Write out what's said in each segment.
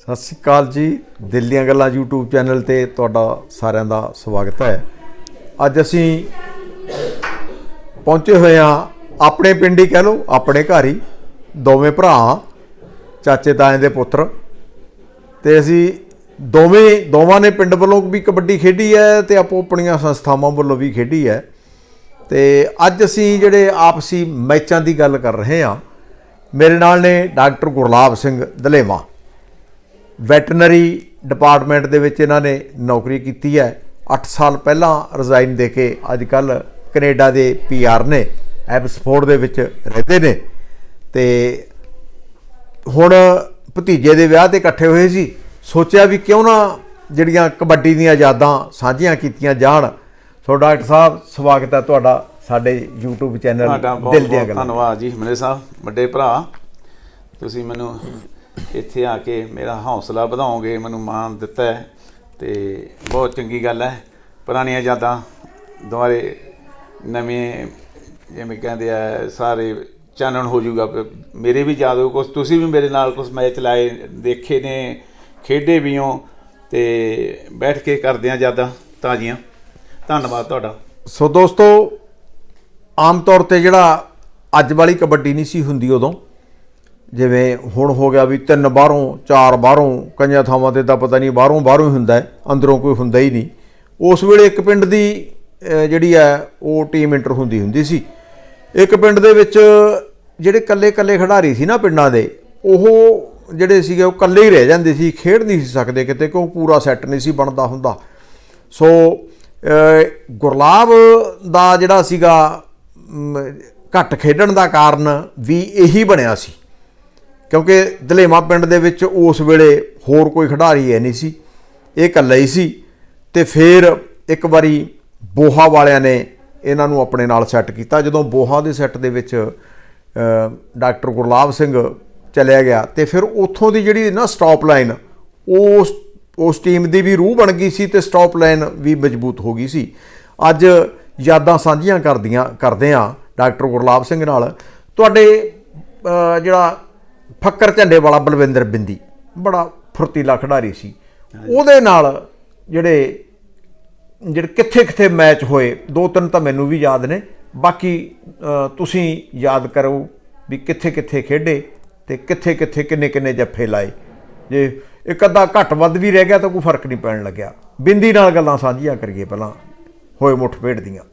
ਸਤਿ ਸ਼੍ਰੀ ਅਕਾਲ ਜੀ। ਦਿਲ ਦੀਆਂ ਗੱਲਾਂ YouTube ਚੈਨਲ ਤੇ ਤੁਹਾਡਾ ਸਾਰਿਆਂ ਦਾ ਸਵਾਗਤ ਹੈ। ਅੱਜ ਅਸੀਂ ਪਹੁੰਚੇ ਹੋਏ ਹਾਂ ਆਪਣੇ ਪਿੰਡ ਹੀ ਕਹਿ ਲਓ, ਆਪਣੇ ਘਰ ਹੀ, ਦੋਵੇਂ ਭਰਾ, ਚਾਚੇ ਤਾਏ ਦੇ ਪੁੱਤਰ। ਤੇ ਅਸੀਂ ਦੋਵੇਂ, ਦੋਵਾਂ ਨੇ ਪਿੰਡ ਵੱਲੋਂ ਵੀ ਕਬੱਡੀ ਖੇਡੀ ਹੈ ਤੇ ਆਪੋ ਆਪਣੀਆਂ ਸੰਸਥਾਵਾਂ ਵੱਲੋਂ ਵੀ ਖੇਡੀ ਹੈ। ਤੇ ਅੱਜ ਅਸੀਂ ਜਿਹੜੇ ਆਪਸੀ ਮੈਚਾਂ ਦੀ ਗੱਲ ਕਰ ਰਹੇ ਹਾਂ, ਮੇਰੇ ਨਾਲ ਨੇ doctor Gurlab Singh Daleva. Veterinary department ਦੇ ਵਿੱਚ ਇਹਨਾਂ ਨੇ ਨੌਕਰੀ ਕੀਤੀ ਹੈ। 8 ਸਾਲ ਪਹਿਲਾਂ ਰਿਜ਼ਾਈਨ ਦੇ ਕੇ ਅੱਜ ਕੱਲ ਕੈਨੇਡਾ ਦੇ ਪੀਆਰ ਨੇ ਐਬਸਫੋਰਡ ਦੇ ਵਿੱਚ ਰਹਿੰਦੇ ਨੇ। ਤੇ ਹੁਣ ਭਤੀਜੇ ਦੇ ਵਿਆਹ ਤੇ ਇਕੱਠੇ ਹੋਏ ਸੀ। ਸੋਚਿਆ ਵੀ ਕਿਉਂ ਨਾ ਜਿਹੜੀਆਂ ਕਬੱਡੀ ਦੀਆਂ ਯਾਦਾਂ ਸਾਂਝੀਆਂ ਕੀਤੀਆਂ ਜਾਣ। ਸੋ ਡਾਕਟਰ ਸਾਹਿਬ ਸਵਾਗਤ ਹੈ ਤੁਹਾਡਾ ਸਾਡੇ YouTube ਚੈਨਲ ਦਿਲ ਦੀਆਂ ਗੱਲਾਂ। ਧੰਨਵਾਦ ਜੀ ਹਮਲੇ ਸਾਹਿਬ ਵੱਡੇ ਭਰਾ। ਤੁਸੀਂ ਮੈਨੂੰ ਇੱਥੇ ਆ ਕੇ ਮੇਰਾ ਹੌਸਲਾ ਵਧਾਓਗੇ, ਮੈਨੂੰ ਮਾਣ ਦਿੱਤਾ ਹੈ ਤੇ ਬਹੁਤ ਚੰਗੀ ਗੱਲ ਹੈ। ਪੁਰਾਣੀਆਂ ਯਾਦਾਂ ਦੁਆਰੇ ਨਵੇਂ ਜਿਵੇਂ ਕਹਿੰਦੇ ਆ, ਸਾਰੇ ਚਾਨਣ ਹੋ ਜਾਊਗਾ। ਮੇਰੇ ਵੀ ਯਾਦ ਹੋ, ਕੁਛ ਤੁਸੀਂ ਵੀ ਮੇਰੇ ਨਾਲ ਕੁਝ ਮੈਚ ਲਾਏ, ਦੇਖੇ ਨੇ, ਖੇਡੇ ਵੀ ਹੋ ਤੇ ਬੈਠ ਕੇ ਕਰਦੇ ਆ ਯਾਦਾਂ ਤਾਜ਼ੀਆਂ। ਧੰਨਵਾਦ ਤੁਹਾਡਾ। ਸੋ ਦੋਸਤੋ, ਆਮ ਤੌਰ ਤੇ ਜਿਹੜਾ ਅੱਜ ਵਾਲੀ ਕਬੱਡੀ ਨਹੀਂ ਸੀ ਹੁੰਦੀ ਉਦੋਂ ਜਿਵੇਂ ਹੁਣ ਹੋ ਗਿਆ ਵੀ ਤਿੰਨ ਬਾਹਰੋਂ, ਚਾਰ ਬਾਹਰੋਂ, ਕਈਆਂ ਥਾਵਾਂ ਤੇ ਤਾਂ ਪਤਾ ਨਹੀਂ ਬਾਹਰੋਂ ਬਾਹਰੋਂ ਹੀ ਹੁੰਦਾ ਹੈ, ਅੰਦਰੋਂ ਕੋਈ ਹੁੰਦਾ ਹੀ ਨਹੀਂ। ਉਸ ਵੇਲੇ ਇੱਕ ਪਿੰਡ ਦੀ ਜਿਹੜੀ ਹੈ, ਉਹ ਟੀਮ ਇੰਟਰ ਹੁੰਦੀ ਹੁੰਦੀ ਸੀ। ਇੱਕ ਪਿੰਡ ਦੇ ਵਿੱਚ ਜਿਹੜੇ ਕੱਲੇ-ਕੱਲੇ ਖਿਡਾਰੀ ਸੀ ਨਾ ਪਿੰਡਾਂ ਦੇ, ਉਹ ਜਿਹੜੇ ਸੀਗੇ, ਉਹ ਕੱਲੇ ਹੀ ਰਹਿ ਜਾਂਦੇ ਸੀ, ਖੇਡ ਨਹੀਂ ਸੀ ਸਕਦੇ ਕਿਤੇ ਕਿਉਂ ਪੂਰਾ ਸੈੱਟ ਨਹੀਂ ਸੀ ਬਣਦਾ ਹੁੰਦਾ। ਸੋ ਗੁਰਲਾਬ ਦਾ ਜਿਹੜਾ ਸੀਗਾ ਘੱਟ ਖੇਡਣ ਦਾ ਕਾਰਨ ਵੀ ਇਹੀ ਬਣਿਆ ਸੀ। ਕਿਉਂਕਿ ਦਲੇਮਾ ਪਿੰਡ ਦੇ ਵਿੱਚ ਉਸ ਵੇਲੇ ਹੋਰ ਕੋਈ ਖਿਡਾਰੀ ਹੈ ਨਹੀਂ ਸੀ। ਇਹ ਇਕੱਲਾ ਹੀ ਸੀ ਤੇ ਫਿਰ ਇੱਕ ਵਾਰੀ ਬੋਹਾ ਵਾਲਿਆਂ ਨੇ ਇਹਨਾਂ ਨੂੰ ਆਪਣੇ ਨਾਲ ਸੈੱਟ ਕੀਤਾ। ਜਦੋਂ ਬੋਹਾ ਦੇ ਸੈੱਟ ਦੇ ਵਿੱਚ ਡਾਕਟਰ ਗੁਰਲਾਬ ਸਿੰਘ ਚਲਿਆ ਗਿਆ ਤੇ ਫਿਰ ਉੱਥੋਂ ਦੀ ਜਿਹੜੀ ਨਾ ਸਟਾਪ ਲਾਈਨ ਉਸ ਉਸ ਟੀਮ ਦੀ ਵੀ ਰੂਹ ਬਣ ਗਈ ਸੀ ਤੇ ਸਟਾਪ ਲਾਈਨ ਵੀ ਮਜ਼ਬੂਤ ਹੋ ਗਈ ਸੀ। ਅੱਜ ਯਾਦਾਂ ਸਾਂਝੀਆਂ ਕਰਦੀਆਂ, ਕਰਦੇ ਆ ਡਾਕਟਰ ਗੁਰਲਾਬ ਸਿੰਘ ਨਾਲ। ਤੁਹਾਡੇ ਜਿਹੜਾ ਫੱਕਰ ਝੰਡੇ ਵਾਲਾ ਬਲਵਿੰਦਰ ਬਿੰਦੀ। ਬੜਾ ਫੁਰਤੀਲਾ ਖਿਡਾਰੀ ਸੀ। ਉਹਦੇ ਨਾਲ ਜਿਹੜੇ ਜਿਹੜੇ ਕਿੱਥੇ ਕਿੱਥੇ ਮੈਚ ਹੋਏ ਦੋ ਤਿੰਨ ਤਾਂ ਮੈਨੂੰ ਵੀ ਯਾਦ ਨੇ। ਬਾਕੀ ਤੁਸੀਂ ਯਾਦ ਕਰੋ ਵੀ ਕਿੱਥੇ ਕਿੱਥੇ ਖੇਡੇ ਤੇ ਕਿੱਥੇ ਕਿੱਥੇ ਕਿੰਨੇ ਕਿੰਨੇ ਜੱਫੇ ਲਾਏ। ਜੇ ਇੱਕ ਅੱਧਾ ਘੱਟ ਵੱਧ ਵੀ ਰਹਿ ਗਿਆ ਤਾਂ ਕੋਈ ਫ਼ਰਕ ਨਹੀਂ ਪੈਣ ਲੱਗਿਆ। ਬਿੰਦੀ ਨਾਲ ਗੱਲਾਂ ਸਾਂਝੀਆਂ ਕਰੀਏ ਪਹਿਲਾਂ ਹੋਏ ਮੁੱਠ ਭੇਡ ਦੀਆਂ।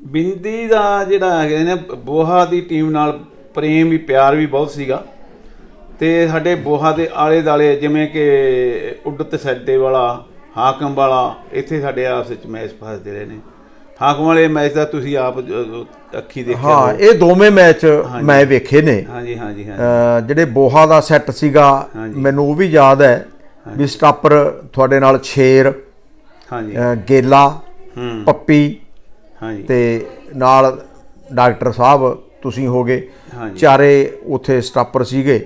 ਬਿੰਦੀ ਦਾ ਜਿਹੜਾ ਹੈਗਾ ਨੇ ਬੋਹਾ ਦੀ ਟੀਮ ਨਾਲ ਪ੍ਰੇਮ ਵੀ ਪਿਆਰ ਵੀ ਬਹੁਤ ਸੀਗਾ। ਤੇ ਸਾਡੇ ਬੋਹਾ ਦੇ ਆਲੇ ਦਾਲੇ ਜਿਵੇਂ ਕਿ ਉੱਡਤ ਸੱਡੇ ਵਾਲਾ ਹਾਕਮ ਵਾਲਾ ਇੱਥੇ ਸਾਡੇ ਆਪਸ ਵਿੱਚ ਮੈਚ ਫਸਦੇ ਰਹੇ ਨੇ। ਹਾਕਮ ਵਾਲੇ ਮੈਚ ਦਾ ਤੁਸੀਂ ਆਪ ਅੱਖੀ ਦੇਖਿਆ ਹਾਂ। ਇਹ ਦੋਵੇਂ ਮੈਚ ਮੈਂ ਵੇਖੇ ਨੇ। ਹਾਂਜੀ ਹਾਂਜੀ ਅ, ਜਿਹੜੇ ਬੋਹਾ ਦਾ ਸੈੱਟ ਸੀਗਾ। ਮੈਨੂੰ ਉਹ ਵੀ ਯਾਦ ਹੈ ਵੀ ਸਟਾਪਰ ਤੁਹਾਡੇ ਨਾਲ ਛੇਰ ਹਾਂਜੀ। ਗੇਲਾ ਹੂੰ। ਪੱਪੀ ਹਾਂਜੀ। ਤੇ ਨਾਲ ਡਾਕਟਰ ਸਾਹਿਬ ਤੁਸੀਂ ਹੋਗੇ। ਚਾਰੇ ਉੱਥੇ ਸਟਾਪਰ ਸੀਗੇ।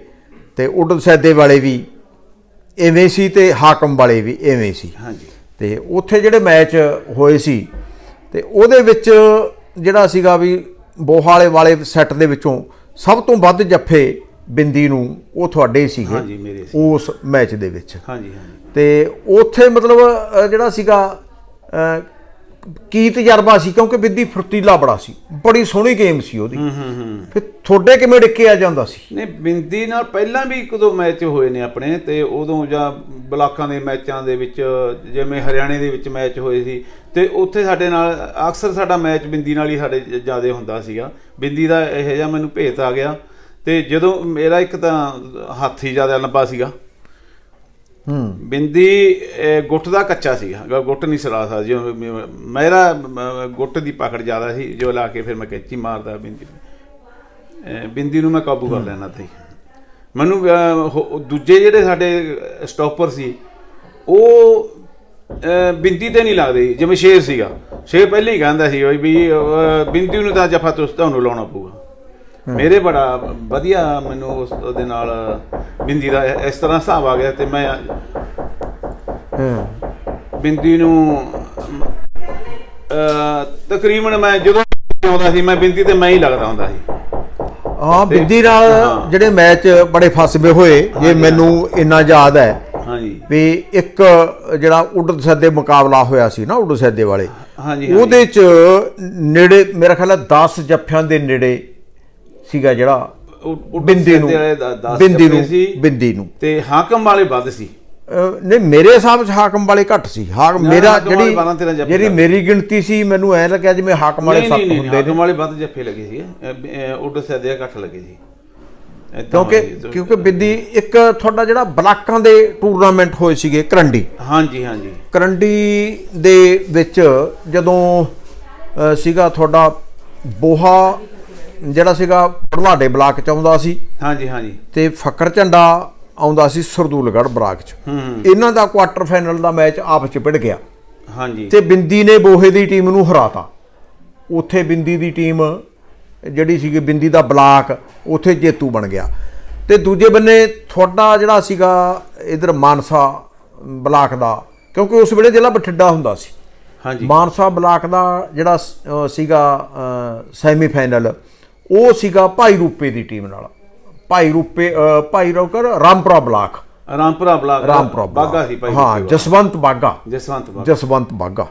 ਤੇ ਉਡਦ ਸੈਦੇ ਵਾਲੇ ਵੀ ਐਵੇਂ ਸੀ ਤੇ ਹਾਕਮ ਵਾਲੇ ਵੀ ਐਵੇਂ ਸੀ। ਹਾਂਜੀ। ਤੇ ਉੱਥੇ ਜਿਹੜੇ ਮੈਚ ਹੋਏ ਸੀ ਤੇ ਉਹਦੇ ਵਿੱਚ ਜਿਹੜਾ ਸੀਗਾ ਵੀ ਬੋਹਾਲੇ ਵਾਲੇ ਸੈੱਟ ਦੇ ਵਿੱਚੋਂ ਸਭ ਤੋਂ ਵੱਧ ਜੱਫੇ ਬਿੰਦੀ ਨੂੰ ਉਹ ਤੁਹਾਡੇ ਸੀਗੇ ਹਾਂਜੀ, ਮੇਰੇ ਸੀ। ਉਸ ਮੈਚ ਦੇ ਵਿੱਚ। ਹਾਂਜੀ ਹਾਂਜੀ। ਤੇ ਉੱਥੇ ਮਤਲਬ ਜਿਹੜਾ ਸੀਗਾ ਕੀ ਤਜਰਬਾ ਸੀ? ਕਿਉਂਕਿ ਬਿੰਦੀ ਫੁਰਤੀਲਾ ਬੜਾ ਸੀ। ਬੜੀ ਸੋਹਣੀ ਗੇਮ ਸੀ ਉਹਦੀ। ਹੂੰ ਹੂੰ ਹੂੰ। ਫਿਰ ਤੁਹਾਡੇ ਕਿਵੇਂ ਡਿੱਕਿਆ ਜਾਂਦਾ ਸੀ? ਨੇ ਬਿੰਦੀ ਨਾਲ ਪਹਿਲਾਂ ਵੀ ਇੱਕ ਦੋ ਮੈਚ ਹੋਏ ਨੇ ਆਪਣੇ ਤੇ ਉਦੋਂ ਜਾਂ ਬਲਾਕਾਂ ਦੇ ਮੈਚਾਂ ਦੇ ਵਿੱਚ ਜਿਵੇਂ ਹਰਿਆਣੇ ਦੇ ਵਿੱਚ ਮੈਚ ਹੋਏ ਸੀ ਤੇ ਉੱਥੇ ਸਾਡੇ ਨਾਲ ਅਕਸਰ ਸਾਡਾ ਮੈਚ ਬਿੰਦੀ ਨਾਲ ਹੀ ਸਾਡੇ ਜ਼ਿਆਦਾ ਹੁੰਦਾ ਸੀਗਾ। ਬਿੰਦੀ ਦਾ ਇਹੋ ਜਿਹਾ ਮੈਨੂੰ ਭੇਤ ਆ ਗਿਆ ਤੇ ਜਦੋਂ ਮੇਰਾ ਇੱਕ ਤਾਂ ਹੱਥ ਹੀ ਜ਼ਿਆਦਾ ਲੰਬਾ ਸੀਗਾ। ਬਿੰਦੀ ਗੁੱਟ ਦਾ ਕੱਚਾ ਗ- ਗੁੱਟ ਨਹੀਂ ਸਰਾ ਸਕਦਾ। ਮ- ਮੇਰਾ ਗੁੱਟ ਦੀ ਪਕੜ ਜ਼ਿਆਦਾ ਸੀ ਜੋ ਲਾ ਕੇ ਫਿਰ ਮੈਂ ਕੈਚੀ ਮਾਰਦਾ ਬਿੰਦੀ ਬਿੰਦੀ ਨੂੰ ਮੈਂ ਕਾਬੂ ਕਰ ਲੈਣਾ ਤਾ ਮੈਨੂੰ ਦੂਜੇ ਜਿਹੜੇ ਸਾਡੇ ਸਟਾਪਰ ਸੀ ਉਹ ਬਿੰਦੀ ਤੇ ਨਹੀਂ ਲੱਗਦੇ। ਸੀ, ਜਿਵੇਂ ਸ਼ੇਰ ਸੀਗਾ। ਸ਼ੇਰ ਪਹਿਲੇ ਹੀ ਕਹਿੰਦਾ ਸੀ ਵੀ ਬਿੰਦੀ ਨੂੰ ਤਾਂ ਜਫਾ ਤੁਸ ਤੁਹਾਨੂੰ ਲਾਉਣਾ ਪਊਗਾ। ਮੇਰੇ ਬੜਾ ਵਧੀਆ ਮੈਨੂੰ ਉਸ ਉਹਦੇ ਨਾਲ ਬਿੰਦੀ ਦਾ ਇਸ ਤਰ੍ਹਾਂ ਹਿਸਾਬ ਆ ਗਿਆ ਤੇ ਮੈਂ ਹੂੰ। ਬਿੰਦੀ ਨੂੰ ਤਕਰੀਬਨ ਮੈਂ ਜਦੋਂ ਆਉਂਦਾ ਸੀ ਮੈਂ ਬਿੰਦੀ ਤੇ ਮੈਂ ਹੀ ਲੱਗਦਾ ਹੁੰਦਾ ਸੀ। ਹਾਂ ਬਿੰਦੀ ਨਾਲ ਜਿਹੜੇ ਮੈਚ ਬੜੇ ਫਸਵੇ ਹੋਏ ਜੇ ਮੈਨੂੰ ਇੰਨਾ ਯਾਦ ਹੈ ਹਾਂਜੀ। ਵੀ ਇੱਕ ਜਿਹੜਾ ਉਡਦ ਸੱਦੇ ਮੁਕਾਬਲਾ ਹੋਇਆ ਸੀ ਨਾ ਉਡਦ ਸੱਦੇ ਵਾਲੇ ਹਾਂਜੀ ਉਹਦੇ ਚ ਨੇੜੇ ਮੇਰਾ ਖਿਆਲ ਹੈ 10 ਜੱਫਿਆਂ ਦੇ ਨੇੜੇ ਸੀਗਾ ਜਿਹੜਾ ਬਿੰਦੀ ਨੂੰ ਬਿੰਦੀ ਨੂੰ ਬਿੰਦੀ ਨੂੰ। ਤੇ ਹਾਕਮ ਵਾਲੇ ਵੱਧ ਸੀ। ਨਹੀਂ ਮੇਰੇ ਹਿਸਾਬ 'ਚ ਹਾਕਮ ਵਾਲੇ ਘੱਟ ਸੀ। ਹਾਕਮ ਮੇਰਾ ਜਿਹੜੀ 12 13 ਜੱਫੇ ਜਿਹੜੀ ਮੇਰੀ ਗਿਣਤੀ ਸੀ ਮੈਨੂੰ ਐ ਲੱਗਿਆ ਜਿਵੇਂ ਹਾਕਮ ਵਾਲੇ ਸੱਤ ਹੁੰਦੇ ਹਾਕਮ ਨੇ। ਵਾਲੇ ਵੱਧ ਜੱਫੇ ਲੱਗੇ ਸੀ ਉੱਡ ਸਦਿਆ ਘੱਟ ਲੱਗੇ ਸੀ। ਕਿਉਂਕਿ। ਕਿਉਂਕਿ ਬਿੰਦੀ ਇੱਕ ਤੁਹਾਡਾ ਜਿਹੜਾ ਬਲਾਕਾਂ ਦੇ ਟੂਰਨਾਮੈਂਟ ਹੋਏ ਸੀਗੇ ਕਰੰਡੀ। ਹਾਂਜੀ ਹਾਂਜੀ। ਕਰੰਡੀ ਦੇ ਵਿੱਚ ਜਦੋਂ ਸੀਗਾ ਤੁਹਾਡਾ ਬੋਹਾ ਜਿਹੜਾ ਸੀਗਾ ਪੜਵਾਡੇ ਬਲਾਕ ਚ ਆਉਂਦਾ ਸੀ। ਹਾਂਜੀ ਹਾਂਜੀ। ਤੇ ਫਕਰ ਝੰਡਾ ਆਉਂਦਾ ਸੀ ਸਰਦੂਲਗੜ੍ਹ ਬਲਾਕ ਚ। ਇਹਨਾਂ ਦਾ ਕੁਆਟਰ ਫਾਈਨਲ ਦਾ ਮੈਚ ਆਪਸ ਚ ਭਿੜ ਗਿਆ। ਹਾਂਜੀ। ਤੇ ਬਿੰਦੀ ਨੇ ਬੋਹੇ ਦੀ ਟੀਮ ਨੂੰ ਹਰਾਤਾ। ਉੱਥੇ ਬਿੰਦੀ ਦੀ ਟੀਮ ਜਿਹੜੀ ਸੀਗੀ ਬਿੰਦੀ ਦਾ ਬਲਾਕ ਉੱਥੇ ਜੇਤੂ ਬਣ ਗਿਆ। ਤੇ ਦੂਜੇ ਬੰਨੇ ਤੁਹਾਡਾ ਜਿਹੜਾ ਸੀਗਾ ਇਧਰ ਮਾਨਸਾ ਬਲਾਕ ਦਾ ਕਿਉਂਕਿ ਉਸ ਵੇਲੇ ਜ਼ਿਲ੍ਹਾ ਬਠਿੰਡਾ ਹੁੰਦਾ ਸੀ। ਹਾਂਜੀ। ਮਾਨਸਾ ਬਲਾਕ ਦਾ ਜਿਹੜਾ ਸੀਗਾ ਸੈਮੀਫਾਈਨਲ ਉਹ ਸੀਗਾ ਭਾਈ ਰੂਪੇ ਦੀ ਟੀਮ ਨਾਲ। ਭਾਈ ਰੂਪੇ ਭਾਈ ਰੋਕਰ ਰਾਮਪੁਰਾ ਬਲਾਕ। ਰਾਮਪੁਰਾ ਬਲਾਕ ਰਾਮਪੁਰਾ। ਬਾਗਾ ਸੀ ਭਾਈ ਹਾਂ ਜਸਵੰਤ ਬਾਗਾ ਜਸਵੰਤ ਬਾਗਾ ਜਸਵੰਤ ਬਾਗਾ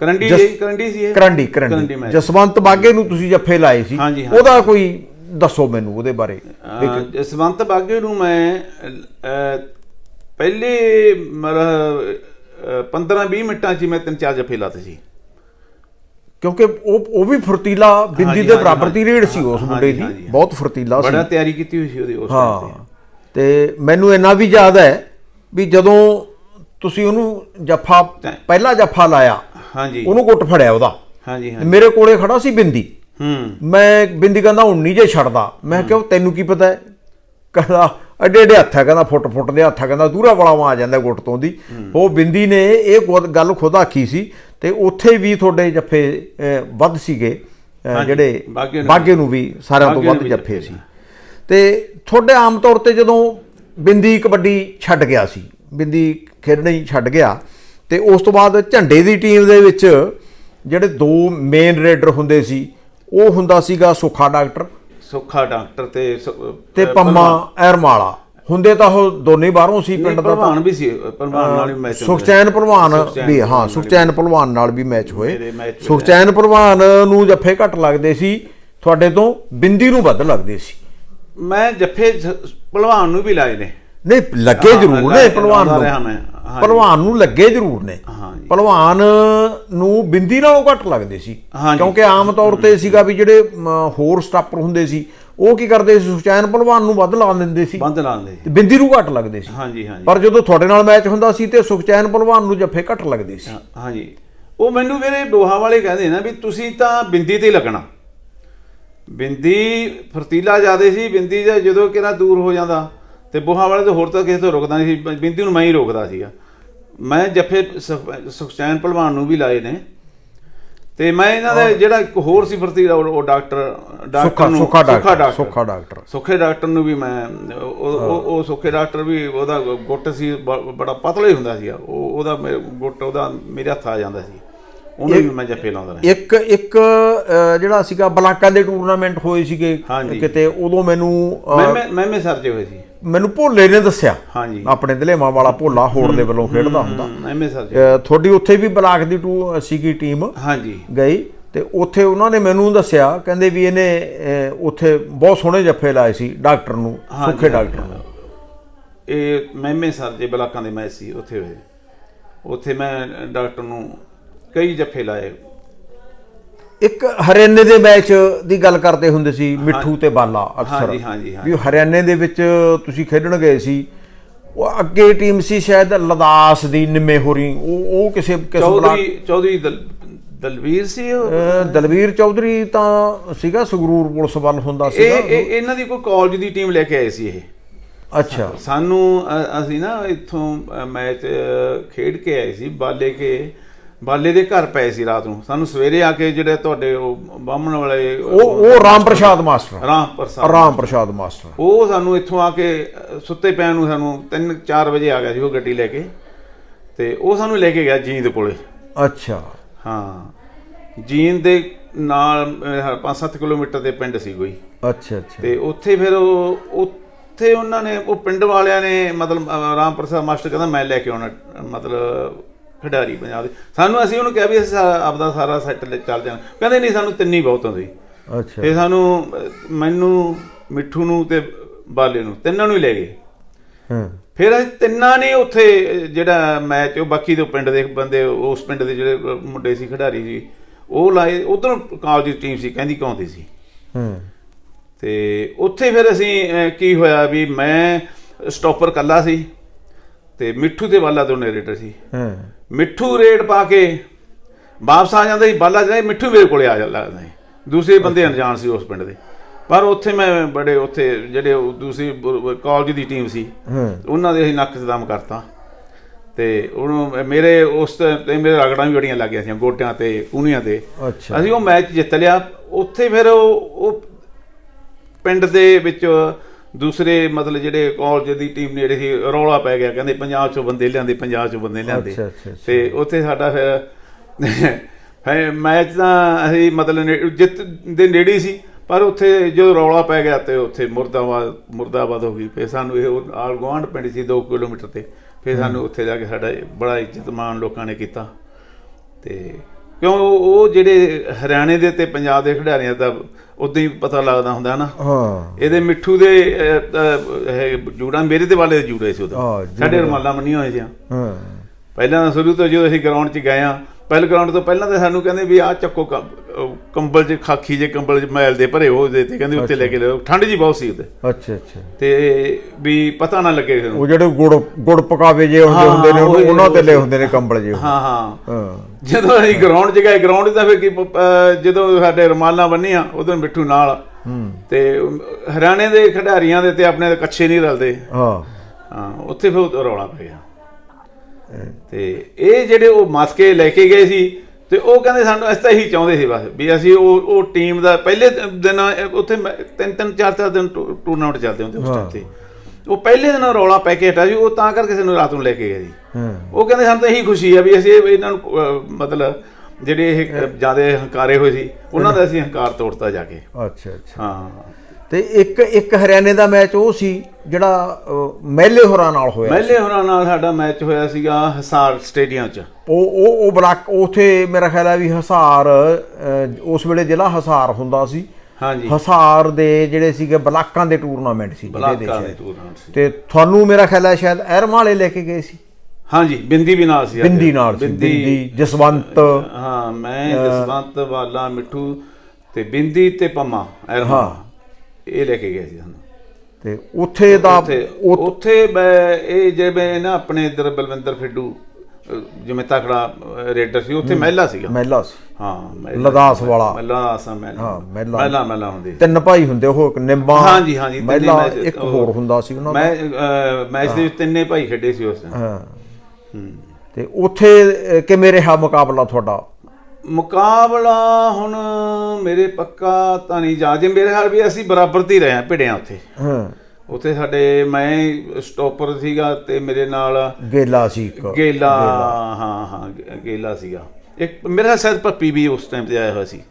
ਕਰੰਡੀ ਕਰੰਡੀ ਸੀ ਇਹ? ਕਰੰਡੀ ਕਰੰਡੀ। ਜਸਵੰਤ ਬਾਗੇ ਨੂੰ ਤੁਸੀਂ ਜੱਫੇ ਲਾਏ ਸੀ। ਉਹਦਾ ਕੋਈ ਦੱਸੋ ਮੈਨੂੰ ਉਹਦੇ ਬਾਰੇ। ਜਸਵੰਤ ਬਾਗੇ ਨੂੰ ਮੈਂ ਪਹਿਲੇ ਮਰ 15 20 ਮਿੰਟਾਂ 'ਚ ਮੈਂ ਤਿੰਨ ਚਾਰ ਜੱਫੇ ਲਾਤੇ ਸੀ। ਕਿਉਂਕਿ ਉਹ ਉਹ ਵੀ ਫੁਰਤੀਲਾ ਬਿੰਦੀ ਦੇ ਬਰਾਬਰ ਦੀ ਰੇਡ ਸੀ ਉਸ ਮੁੰਡੇ ਦੀ ਬਹੁਤ ਫੁਰਤੀਲਾ ਸੀ। ਬੜਾ ਤਿਆਰੀ ਕੀਤੀ ਹੋਈ ਸੀ ਉਹਦੀ ਉਸ time ਤੇ। ਹਾਂ ਤੇ ਮੈਨੂੰ ਇੰਨਾ ਵੀ ਯਾਦ ਹੈ ਵੀ ਜਦੋਂ ਤੁਸੀਂ ਉਹਨੂੰ ਜੱਫਾ ਪਹਿਲਾ ਜੱਫਾ ਲਾਇਆ ਹਾਂਜੀ। ਉਹਨੂੰ ਗੁੱਟ ਫੜਿਆ ਉਹਦਾ। ਹਾਂਜੀ ਹਾਂਜੀ। ਮੇਰੇ ਕੋਲੇ ਖੜਾ ਸੀ ਬਿੰਦੀ। ਹੂੰ। ਮੈਂ ਬਿੰਦੀ ਕਹਿੰਦਾ ਹੁਣ ਨਹੀਂ ਜੇ ਛੱਡਦਾ। ਮੈਂ ਕਿਹਾ ਤੈਨੂੰ ਕੀ ਪਤਾ ਹੈ? ਕਹਿੰਦਾ ਅੱਡੇ ਅੱਡੇ ਹੱਥ ਕਹਿੰਦਾ ਫੁੱਟ ਫੁੱਟ ਦੇ ਹੱਥ ਕਹਿੰਦਾ ਦੂਰਾ ਵਾਲਾ ਆ ਜਾਂਦਾ ਗੁੱਟ ਤੋਂ ਦੀ। ਉਹ ਬਿੰਦੀ ਨੇ ਇਹ ਗੁ- ਗੱਲ ਖੁਦ ਆਖੀ ਸੀ ਤੇ ਉੱਥੇ ਵੀ ਤੁਹਾਡੇ ਜੱਫੇ ਅਹ, ਵੱਧ ਸੀਗੇ ਅਹ, ਜਿਹੜੇ ਬਾਗੇ ਨੂੰ- ਬਾਗੇ ਨੂੰ ਵੀ ਸਾਰਿਆਂ ਤੋਂ ਬਾਗੇ ਨੂੰ ਵੱਧ ਵੀ ਜੱਫੇ ਸੀ। ਤੇ ਤੁਹਾਡੇ ਆਮ ਤੌਰ ਤੇ ਜਦੋਂ ਬਿੰਦੀ ਕਬੱਡੀ ਛੱਡ ਗਿਆ ਸੀ ਬਿੰਦੀ ਖੇਡਣਾ ਛੱਡ ਗਿਆ ਤੇ ਉਸ ਤੋਂ ਬਾਅਦ ਝੰਡੇ ਦੀ ਟੀਮ ਦੇ ਵਿੱਚ ਜਿਹੜੇ ਦੋ ਮੇਨ ਰੇਡਰ ਹੁੰਦੇ ਸੀ ਉਹ ਹੁੰਦਾ ਸੀਗਾ ਸੁੱਖਾ ਡਾਕਟਰ ਸੁੱਖਾ ਡਾਕਟਰ ਤੇ ਸ- ਤੇ ਅਹ, ਪੰਮਾ ਐਰਮਾਲਾ। ਹੁੰਦੇ ਤਾਂ ਉਹ ਦੋਨੇ ਬਾਹਰੋਂ ਸੀ ਪਿੰਡ ਦਾ ਭਲਵਾਨ ਵੀ ਸੀ ਭਲਵਾਨ ਨਾਲ ਵੀ ਮੈਚ ਸੁਖਚੈਨ ਭਲਵਾਨ ਸੁਖਚੈਨ ਵੀ ਹਾਂ ਸੁਖਚੈਨ ਭਲਵਾਨ ਨਾਲ ਵੀ ਮੈਚ ਹੋਏ। ਮੇਰੇ match ਹੋਏ। ਸੁਖਚੈਨ ਭਲਵਾਨ ਨੂੰ ਜੱਫੇ ਘੱਟ ਲੱਗਦੇ ਸੀ ਤੁਹਾਡੇ ਤੋਂ ਬਿੰਦੀ ਨੂੰ ਵੱਧ ਲੱਗਦੇ ਸੀ। ਮੈਂ ਜੱਫੇ ਭਲਵਾਨ ਨੂੰ ਵੀ ਲਾਏ ਨੇ। ਨਹੀਂ ਲੱਗੇ ਜ਼ਰੂਰ ਨੇ ਮੈਂ, ਨੂੰ ਹਾਂਜੀ। ਭਲਵਾਨ ਨੂੰ ਲੱਗੇ ਜ਼ਰੂਰ ਨੇ। ਹਾਂਜੀ। ਭਲਵਾਨ ਨੂੰ ਬਿੰਦੀ ਨਾਲੋਂ ਘੱਟ ਲੱਗਦੇ ਸੀ। ਕਿਉਂਕਿ ਆਮ ਤੌਰ ਤੇ ਸੀਗਾ ਵੀ ਜਿਹੜੇ ਹੋਰ ਸਟਾਪਰ ਹੁੰਦੇ ਸੀ ਉਹ ਕੀ ਕਰਦੇ ਸੀ ਸੁਖਚੈਨ ਭਲਵਾਨ ਨੂੰ ਵੱਧ ਲਾ ਦਿੰਦੇ ਸੀ। ਬੰਦ ਲਾਉਂਦੇ ਤੇ ਬਿੰਦੀ ਨੂੰ ਘੱਟ ਲੱਗਦੇ ਸੀ। ਹਾਂਜੀ ਹਾਂਜੀ ਪਰ ਜਦੋਂ ਤੁਹਾਡੇ ਨਾਲ ਮੈਚ ਹੁੰਦਾ ਸੀ ਤੇ ਸੁਖਚੈਨ ਭਲਵਾਨ ਨੂੰ ਜੱਫੇ ਘੱਟ ਲੱਗਦੇ ਸੀ। ਹਾਂਜੀ ਉਹ ਮੈਨੂੰ ਮੇਰੇ ਦੋਹਾ ਵਾਲੇ ਕਹਿੰਦੇ ਨਾ ਵੀ ਤੁਸੀਂ ਤਾਂ ਬਿੰਦੀ ਤੇ ਲੱਗਣਾ। ਬਿੰਦੀ ਫਰਤੀਲਾ ਜਿਆਦੇ ਸੀ ਬਿੰਦੀ ਜਦੋਂ ਕਿਹੜਾ ਦੂਰ ਹੋ ਜਾਂਦਾ। ਤੇ ਬੋਹਾ ਵਾਲੇ ਤੋਂ ਹੋਰ ਤਾਂ ਕਿਸੇ ਤੋਂ ਰੁਕਦਾ ਨਹੀਂ ਸੀ ਬਿੰਦੀ ਨੂੰ ਮੈਂ ਹੀ ਰੋਕਦਾ ਸੀਗਾ। ਮੈਂ ਜੱਫੇ ਸੁਖ- ਸੁਖਚੈਨ ਭਲਵਾਨ ਨੂੰ ਵੀ ਲਾਏ ਨੇ। ਤੇ ਮੈਂ ਇਹਨਾਂ ਦਾ ਜਿਹੜਾ ਇੱਕ ਹੋਰ ਸੀ ਫਰਤੀਲਾ ਉਹ ਉਹ ਡਾਕਟਰ ਸੁੱਖਾ ਡਾਕਟਰ ਨੂੰ ਸੁੱਖਾ ਡਾਕਟਰ ਸੁੱਖਾ ਡਾਕਟਰ। ਸੁੱਖੇ ਡਾਕਟਰ ਨੂੰ ਵੀ ਮੈਂ ਉਹ ਉਹ- ਉਹ ਸੁੱਖੇ ਡਾਕਟਰ ਵੀ ਉਹਦਾ ਗੁੱਟ ਸੀ ਬ- ਬੜਾ ਪਤਲਾ ਹੀ ਹੁੰਦਾ ਸੀ ਉਹ ਉਹਦਾ ਮੇ- ਗੁੱਟ ਉਹਦਾ ਮੇਰੇ ਹੱਥ ਆ ਜਾਂਦਾ ਸੀ। ਉਹਨੂੰ ਵੀ ਮੈਂ ਜੱਫੇ ਲਾਉਂਦਾ ਰਿਹਾ। ਇੱਕ ਇੱਕ ਜਿਹੜਾ ਸੀਗਾ ਬਲਾਕਾਂ ਦੇ ਟੂਰਨਾਮੈਂਟ ਹੋਏ ਸੀਗੇ। ਕਿਤੇ ਉਦੋਂ ਮੈਨੂੰ ਮੈਂ ਮੈਂ ਮੈਂ ਹੋਏ ਸੀ। ਮੈਨੂੰ ਭੋਲੇ ਨੇ ਦੱਸਿਆ। ਹਾਂਜੀ। ਆਪਣੇ ਦਲੇਮਾ ਵਾਲਾ ਭੋਲਾ ਹੋੜ ਦੇ ਵੱਲੋਂ ਖੇਡਦਾ ਹੁੰਦਾ। ਸਰਜੇ ਅਹ, ਤੁਹਾਡੀ ਉੱਥੇ ਵੀ ਬਲਾਕ ਦੀ ਟੂ ਸੀਗੀ ਟੀਮ। ਹਾਂਜੀ। ਗਈ ਤੇ ਉੱਥੇ ਉਹਨਾਂ ਨੇ ਮੈਨੂੰ ਦੱਸਿਆ ਕਹਿੰਦੇ ਵੀ ਇਹਨੇ ਉੱਥੇ ਬਹੁਤ ਸੋਹਣੇ ਜੱਫੇ ਲਾਏ ਸੀ ਡਾਕਟਰ ਨੂੰ ਸੁੱਖੇ ਡਾਕਟਰ ਨੂੰ। ਇਹ ਮੈਂ ਮੈਂ ਸਰਜੇ ਬਲਾਕਾਂ ਦੇ ਮੈਚ ਸੀ ਉੱਥੇ ਹੋਏ। ਉੱਥੇ ਮੈਂ ਡਾਕਟਰ ਨੂੰ ਕਈ ਜੱਫੇ ਲਾਏ। ਇੱਕ ਹਰਿਆਣੇ ਦੇ ਮੈਚ ਦੀ ਗੱਲ ਕਰਦੇ ਹੁੰਦੇ ਸੀ ਮਿੱਠੂ ਤੇ ਬਾਲਾ ਅਕਸਰ। ਹਾਂਜੀ, ਹਾਂਜੀ। ਵੀ ਹਰਿਆਣੇ ਦੇ ਵਿੱਚ ਤੁਸੀਂ ਖੇਡਣ ਗਏ ਸੀ ਉਹ ਅੱਗੇ ਟੀਮ ਸੀ ਸ਼ਾਇਦ ਲਦਾਸ ਦੀ ਨਿੰਮੇ ਹੋਰੀ ਉਹ ਉਹ ਕਿਸੇ ਕਿਸ ਬਲਾਕ ਚੌਧਰੀ ਚੌਧਰੀ ਦਲ- ਦਲਵੀਰ ਸੀ ਦਲਵੀਰ ਚੌਧਰੀ ਤਾਂ ਸੀਗਾ ਸੰਗਰੂਰ ਪੁਲਿਸ ਵੱਲ ਹੁੰਦਾ ਸੀਗਾ। ਇਹ- ਇਹਨਾਂ ਦੀ ਕੋਈ ਕਾਲਜ ਦੀ ਟੀਮ ਲੈ ਕੇ ਆਏ ਸੀ ਇਹ। ਅੱਛਾ। ਸਾਨੂੰ ਅਸੀਂ ਨਾ ਇੱਥੋਂ ਮੈਚ ਖੇਡ ਕੇ ਆਏ ਸੀ ਬਾਲੇ ਕੇ ਬਾਲੇ ਦੇ ਘਰ ਪਏ ਸੀ ਰਾਤ ਨੂੰ। ਸਾਨੂੰ ਸਵੇਰੇ ਆ ਕੇ ਜਿਹੜੇ ਤੁਹਾਡੇ ਉਹ ਬਾਹਮਣ ਵਾਲੇ ਉਹ ਉਹ ਰਾਮ ਪ੍ਰਸ਼ਾਦ ਮਾਸਟਰ। ਰਾਮ ਪ੍ਰਸਾਦ। ਰਾਮ ਪ੍ਰਸ਼ਾਦ ਮਾਸਟਰ। ਉਹ ਸਾਨੂੰ ਇੱਥੋਂ ਆ ਕੇ ਸੁੱਤੇ ਪੈਣ ਨੂੰ ਸਾਨੂੰ 3-4 ਵਜੇ ਆ ਗਿਆ ਸੀ ਉਹ ਗੱਡੀ ਲੈ ਕੇ। ਤੇ ਉਹ ਸਾਨੂੰ ਲੈ ਕੇ ਗਿਆ ਜੀਂਦ ਕੋਲੇ। ਅੱਛਾ। ਹਾਂ। ਜੀਂਦ ਦੇ ਨਾਲ 5-7 ਕਿਲੋਮੀਟਰ ਦੇ ਪਿੰਡ ਸੀ ਕੋਈ। ਅੱਛਾ ਅੱਛਾ। ਤੇ ਉੱਥੇ ਫਿਰ ਉਹ ਉੱਥੇ ਉਹਨਾਂ ਨੇ ਉਹ ਪਿੰਡ ਵਾਲਿਆਂ ਨੇ ਮਤਲਬ ਰਾਮ ਪ੍ਰਸਾਦ ਮਾਸਟਰ ਕਹਿੰਦਾ ਮੈਂ ਲੈ ਕੇ ਆਉਣਾ। ਮਤਲਬ ਖਿਡਾਰੀ ਪੰਜਾਬ ਦੇ ਸਾਨੂੰ ਅਸੀਂ ਉਹਨੂੰ ਕਿਹਾ ਵੀ ਅਸੀਂ ਸਾ- ਆਪਦਾ ਸਾਰਾ ਸੈੱਟ ਚੱਲ ਜਾਣਾ। ਕਹਿੰਦੇ ਨਹੀਂ ਸਾਨੂੰ ਤਿੰਨ ਹੀ ਬਹੁਤ ਹੁੰਦੀ ਅੱਛਾ। ਤੇ ਸਾਨੂੰ ਅਹ, ਮੈਨੂੰ ਮਿੱਠੂ ਨੂੰ ਤੇ ਬਾਲੇ ਨੂੰ ਤਿੰਨਾਂ ਨੂੰ ਹੀ ਲੈ ਗਏ। ਹਾਂ। ਫਿਰ ਅਸੀਂ ਤਿੰਨਾਂ ਨੇ ਉੱਥੇ ਜਿਹੜਾ ਮੈਚ ਉਹ ਬਾਕੀ ਦੇ ਪਿੰਡ ਦੇ ਬੰਦੇ ਉਸ ਪਿੰਡ ਦੇ ਜਿਹੜੇ ਮੁੰਡੇ ਸੀ ਖਿਡਾਰੀ ਸੀ ਉਹ ਲਾਏ। ਉਧਰੋਂ ਕਾਲਜ ਦੀ ਟੀਮ ਸੀ ਕਹਿੰਦੀ ਕਾਉਂਦੀ ਸੀ? ਹਾਂ। ਤੇ ਉੱਥੇ ਫਿਰ ਅਸੀਂ ਅਹ, ਕੀ ਹੋਇਆ ਵੀ ਮੈਂ ਸਟਾਪਰ ਕੱਲਾ ਸੀ ਤੇ ਮਿੱਠੂ ਤੇ ਬਾਲਾ ਦੋਨੇ ਰੇਡਰ ਸੀ। ਹਾਂ। ਮਿੱਠੂ ਰੇਡ ਪਾ ਕੇ ਵਾਪਸ ਆ ਜਾਂਦਾ ਸੀ ਬਾਲਾ ਸੀ, ਮਿੱਠੂ ਮੇਰੇ ਕੋਲੇ ਆ ਜਾਂਦਾ ਸੀ। ਦੂਸਰੇ ਬੰਦੇ ਅਣਜਾਣ ਸੀ ਉਸ ਪਿੰਡ ਦੇ। ਪਰ ਉੱਥੇ ਮੈਂ ਬੜੇ ਉੱਥੇ ਜਿਹੜੇ ਦੂਸਰੀ ਕਾਲਜ ਦੀ ਟੀਮ ਸੀ। ਉਹਨਾਂ ਦੇ ਅਸੀਂ ਨੱਕ ਸਦਮ ਕਰਤਾ। ਤੇ ਉਹਨੂੰ ਮੇਰੇ ਉਸ ਤੇ ਮੇਰੇ ਰਗੜਾਂ ਵੀ ਬੜੀਆਂ ਲੱਗੀਆਂ ਸੀ ਗੋਟਿਆਂ ਤੇ ਕੂਨੀਆਂ ਤੇ। ਅਸੀਂ ਉਹ ਮੈਚ ਜਿੱਤ ਲਿਆ। ਉੱਥੇ ਫਿਰ ਉਹ ਪਿੰਡ ਦੇ ਵਿੱਚ ਦੂਸਰੇ ਮਤਲਬ ਜਿਹੜੇ ਕਾਲਜ ਦੀ ਟੀਮ ਨੇੜੇ ਸੀ ਰੌਲਾ ਪੈ ਗਿਆ ਕਹਿੰਦੇ ਪੰਜਾਬ ਚੋਂ ਬੰਦੇ ਲਿਆਂਦੇ ਪੰਜਾਬ ਚੋਂ ਬੰਦੇ ਲਿਆਂਦੇ। ਤੇ ਉੱਥੇ ਸਾਡਾ ਫਿਰ ਹੈ ਮੈਚ ਤਾਂ ਅਸੀਂ ਮਤਲਬ ਜਿੱਤ ਦੇ ਨੇੜੇ ਸੀ ਪਰ ਉੱਥੇ ਜਦੋਂ ਰੌਲਾ ਪੈ ਗਿਆ ਤੇ ਉੱਥੇ ਮੁਰਦਾਬਾਦ ਮੁਰਦਾਬਾਦ ਹੋ ਗਈ। ਫਿਰ ਸਾਨੂੰ ਇਹ ਆਲ ਗੁਆਂਢ ਪਿੰਡ ਸੀ 2 ਕਿਲੋਮੀਟਰ ਤੇ। ਫਿਰ ਸਾਨੂੰ ਉੱਥੇ ਜਾ ਕੇ ਸਾਡਾ ਬੜਾ ਇੱਜ਼ਤ ਮਾਣ ਲੋਕਾਂ ਨੇ ਕੀਤਾ। ਤੇ ਕਿਉਂ ਉਹ ਜਿਹੜੇ ਹਰਿਆਣੇ ਦੇ ਤੇ ਪੰਜਾਬ ਦੇ ਖਿਡਾਰੀਆਂ ਦਾ ਉਦੋਂ ਹੀ ਪਤਾ ਲੱਗਦਾ ਹੁੰਦਾ ਨਾ। ਹਾਂ। ਇਹਦੇ ਮਿੱਠੂ ਦੇ ਜੂੜਾ ਮੇਰੇ ਤੇ ਵਾਲੇ ਦੇ ਜੂੜੇ ਸੀ ਉਦੋਂ। ਸਾਡੇ ਰੁਮਾਲਾਂ ਮੰਨੀਆਂ ਹੋਈਆਂ ਸੀ ਹਾਂ। ਪਹਿਲਾਂ ਸ਼ੁਰੂ ਤੋਂ ਜਦੋਂ ਅਸੀਂ ਗਰਾਊਂਡ 'ਚ ਗਏ ਆ ਪਹਿਲ ਗਰਾਊਂਡ ਤੋਂ ਪਹਿਲਾਂ ਤਾਂ ਸਾਨੂੰ ਕਹਿੰਦੇ ਵੀ ਆਹ ਚੱਕੋ ਕੰਬਲ 'ਚ ਖਾਕੀ ਜੇ ਕੰਬਲ 'ਚ ਮੈਲ ਦੇ ਭਰੇ ਹੋ ਦੇ ਤੇ ਕਹਿੰਦੇ ਉੱਤੇ ਲੈ ਕੇ ਲਿਓ ਠੰਡ ਜੀ ਬਹੁਤ ਸੀ ਉੱਤੇ ਅੱਛਾ ਅੱਛਾ। ਤੇ ਵੀ ਪਤਾ ਨਾ ਲੱਗੇ ਉਹ ਜਿਹੜੇ ਗੁੜ ਗੁੜ ਪਕਾਵੇ ਜੇ ਹੁੰਦੇ ਹੁੰਦੇ ਨੇ ਉਹੀ- ਉਹਨਾਂ ਤੇ ਲੈ। ਹੁੰਦੇ ਨੇ ਕੰਬਲ ਜੇ। ਹਾਂ ਹਾਂ। ਜਦੋਂ ਅਸੀਂ ਗਰਾਊਂਡ 'ਚ ਗਏ ਗਰਾਊਂਡ 'ਚ ਤਾਂ ਫਿਰ ਕੀ ਜਦੋਂ ਸਾਡੇ ਰੁਮਾਲਾਂ ਬੰਨੀਆਂ ਉਦੋਂ ਮਿੱਠੂ ਨਾਲ। ਹੂੰ। ਤੇ ਹਰਿਆਣੇ ਦੇ ਖਿਡਾਰੀਆਂ ਦੇ ਤੇ ਆਪਣੇ ਕੱਛੇ ਨਹੀਂ ਰਲਦੇ। ਹਾਂ। ਹਾਂ ਉੱਥੇ ਫਿਰ ਰੌਲਾ ਪੈ ਗਿਆ। ਤੇ ਇਹ ਜਿਹੜੇ ਉਹ ਮਸਕੇ ਲੈ ਕੇ ਗਏ ਸੀ ਤੇ ਉਹ ਕਹਿੰਦੇ ਸਾਨੂੰ ਅਸੀਂ ਤਾਂ ਇਹੀ ਚਾਹੁੰਦੇ ਸੀ ਬਸ ਵੀ ਅਸੀਂ ਉਹ ਉਹ ਟੀਮ ਦਾ ਪਹਿਲੇ ਦਿਨ ਉੱਥੇ ਤਿੰਨ ਤਿੰਨ ਚਾਰ ਚਾਰ ਦਿਨ ਟੂਰਨਾਮੈਂਟ ਚੱਲਦੇ ਹੁੰਦੇ ਉਸ। ਟਾਈਮ ਤੇ। ਉਹ ਪਹਿਲੇ ਦਿਨ ਰੌਲਾ ਪੈ ਕੇ ਹਟਾ ਸੀ ਉਹ ਤਾਂ ਕਰਕੇ ਸਾਨੂੰ ਰਾਤ ਨੂੰ ਲੈ ਕੇ ਸੀ ਹਾਂ। ਉਹ ਕਹਿੰਦੇ ਸਾਨੂੰ ਤਾਂ ਇਹੀ ਖੁਸ਼ੀ ਆ ਵੀ ਅਸੀਂ ਇਹ- ਇਹਨਾਂ ਨੂੰ ਮਤਲਬ ਜਿਹੜੇ ਇਹ ਜ਼ਿਆਦਾ ਹੰਕਾਰੇ ਹੋਏ ਸੀ ਉਹਨਾਂ ਦਾ ਅਸੀਂ ਹੰਕਾਰ ਤੋੜਤਾ ਜਾ ਕੇ। ਅੱਛਾ ਅੱਛਾ। ਹਾਂ। ਤੇ ਇੱਕ ਇੱਕ ਹਰਿਆਣੇ ਦਾ ਮੈਚ ਉਹ ਸੀ ਜਿਹੜਾ ਮਹਿਲੇ ਹੋਰਾਂ ਨਾਲ ਹੋਇਆ ਮਹਿਲੇ ਹੋਰਾਂ ਨਾਲ ਸਾਡਾ ਮੈਚ ਹੋਇਆ ਸੀਗਾ ਹਸਾਰ ਸਟੇਡੀਅਮ 'ਚ। ਉਹ ਉਹ ਉਹ ਬਲਾਕ ਉਥੇ ਮੇਰਾ ਖਿਆਲ ਹੈ ਵੀ ਹਸਾਰ ਉਸ ਵੇਲੇ ਜ਼ਿਲ੍ਹਾ ਹਸਾਰ ਹੁੰਦਾ ਸੀ। ਹਾਂਜੀ। ਹਸਾਰ ਦੇ ਜਿਹੜੇ ਸੀਗੇ ਬਲਾਕਾਂ ਦੇ ਟੂਰਨਾਮੈਂਟ ਸੀ ਬਲਾਕਾਂ ਦੇ। ਟੂਰਨਾਮੈਂਟ ਸੀ। ਤੇ ਤੁਹਾਨੂੰ ਮੇਰਾ ਖਿਆਲ ਹੈ ਸ਼ਾਇਦ ਵਾਲੇ ਲੈ ਕੇ ਗਏ ਸੀ। ਹਾਂਜੀ ਬਿੰਦੀ ਵੀ ਨਾਲ ਸੀ। ਬਿੰਦੀ ਨਾਲ ਸੀ ਬਿੰਦੀ ਜਸਵੰਤ। ਹਾਂ ਮੈਂ ਜਸਵੰਤ ਵਾਲਾ ਮਿੱਠੂ ਤੇ ਬਿੰਦੀ ਤੇ ਪੰਮਾ ਐਰਮਾ। ਇਹ ਲੈ ਕੇ ਗਏ ਸੀ ਸਾਨੂੰ। ਤੇ ਉਥੇ ਦਾ ਉੱਥੇ ਮੈਂ ਇਹ ਜਿਵੇਂ ਨਾ ਆਪਣੇ ਇਧਰ ਬਲਵਿੰਦਰ ਫਿੱਡੂ ਜਿਵੇਂ ਤਕੜਾ ਰੇਡਰ ਸੀ ਉੱਥੇ ਮਹਿਲਾ ਸੀਗਾ। ਮਹਿਲਾ ਸੀ। ਹਾਂ ਲਦਾਸ ਵਾਲਾ। ਮਹਿਲਾ ਸਾ ਮਹਿਲਾ। ਹਾਂ, ਮਹਿਲਾ। ਮਹਿਲਾ ਮਹਿਲਾ ਹੁੰਦੀ। ਤਿੰਨ ਭਾਈ ਹੁੰਦੇ ਉਹ ਇੱਕ ਨਿੰਬਾ ਹਾਂਜੀ ਹਾਂਜੀ ਤਿੰਨੇ ਮਹਿਲਾ ਮੈਚ- ਇੱਕ ਹੋਰ ਹੁੰਦਾ ਸੀ ਉਹਨਾਂ ਦਾ। ਮੈਂ ਮੈਚ ਦੇ ਵਿੱਚ ਤਿੰਨੇ ਭਾਈ ਖੇਡੇ ਸੀ ਉਸ ਦਿਨ। ਹਾਂ। ਹੂੰ। ਤੇ ਉਥੇ ਕਿਵੇਂ ਰਿਹਾ ਮੁਕਾਬਲਾ ਤੁਹਾਡਾ? ਮੁਕਾਬਲਾ ਹੁਣ ਮੇਰੇ ਪੱਕਾ ਤਾਂ ਨਹੀਂ ਜਾ ਜੇ ਮੇਰੇ ਹਾਲ ਵੀ ਅਸੀਂ ਬਰਾਬਰ ਤੇ ਰਹੇ ਹਾਂ ਭਿੜਿਆਂ ਉੱਥੇ। ਹਾਂ। ਉੱਥੇ ਸਾਡੇ ਮੈਂ ਸਟਾਪਰ ਸੀਗਾ ਤੇ ਮੇਰੇ ਨਾਲ ਗੇਲਾ ਸੀ ਗੇਲਾ ਹਾਂ ਹਾਂ ਗੇਲਾ ਸੀਗਾ। ਇੱਕ ਮੇਰਾ ਸ਼ਾਇਦ ਪੱਪੀ ਵੀ ਉਸ ਟਾਈਮ ਤੇ ਆਇਆ ਹੋਇਆ ਸੀ।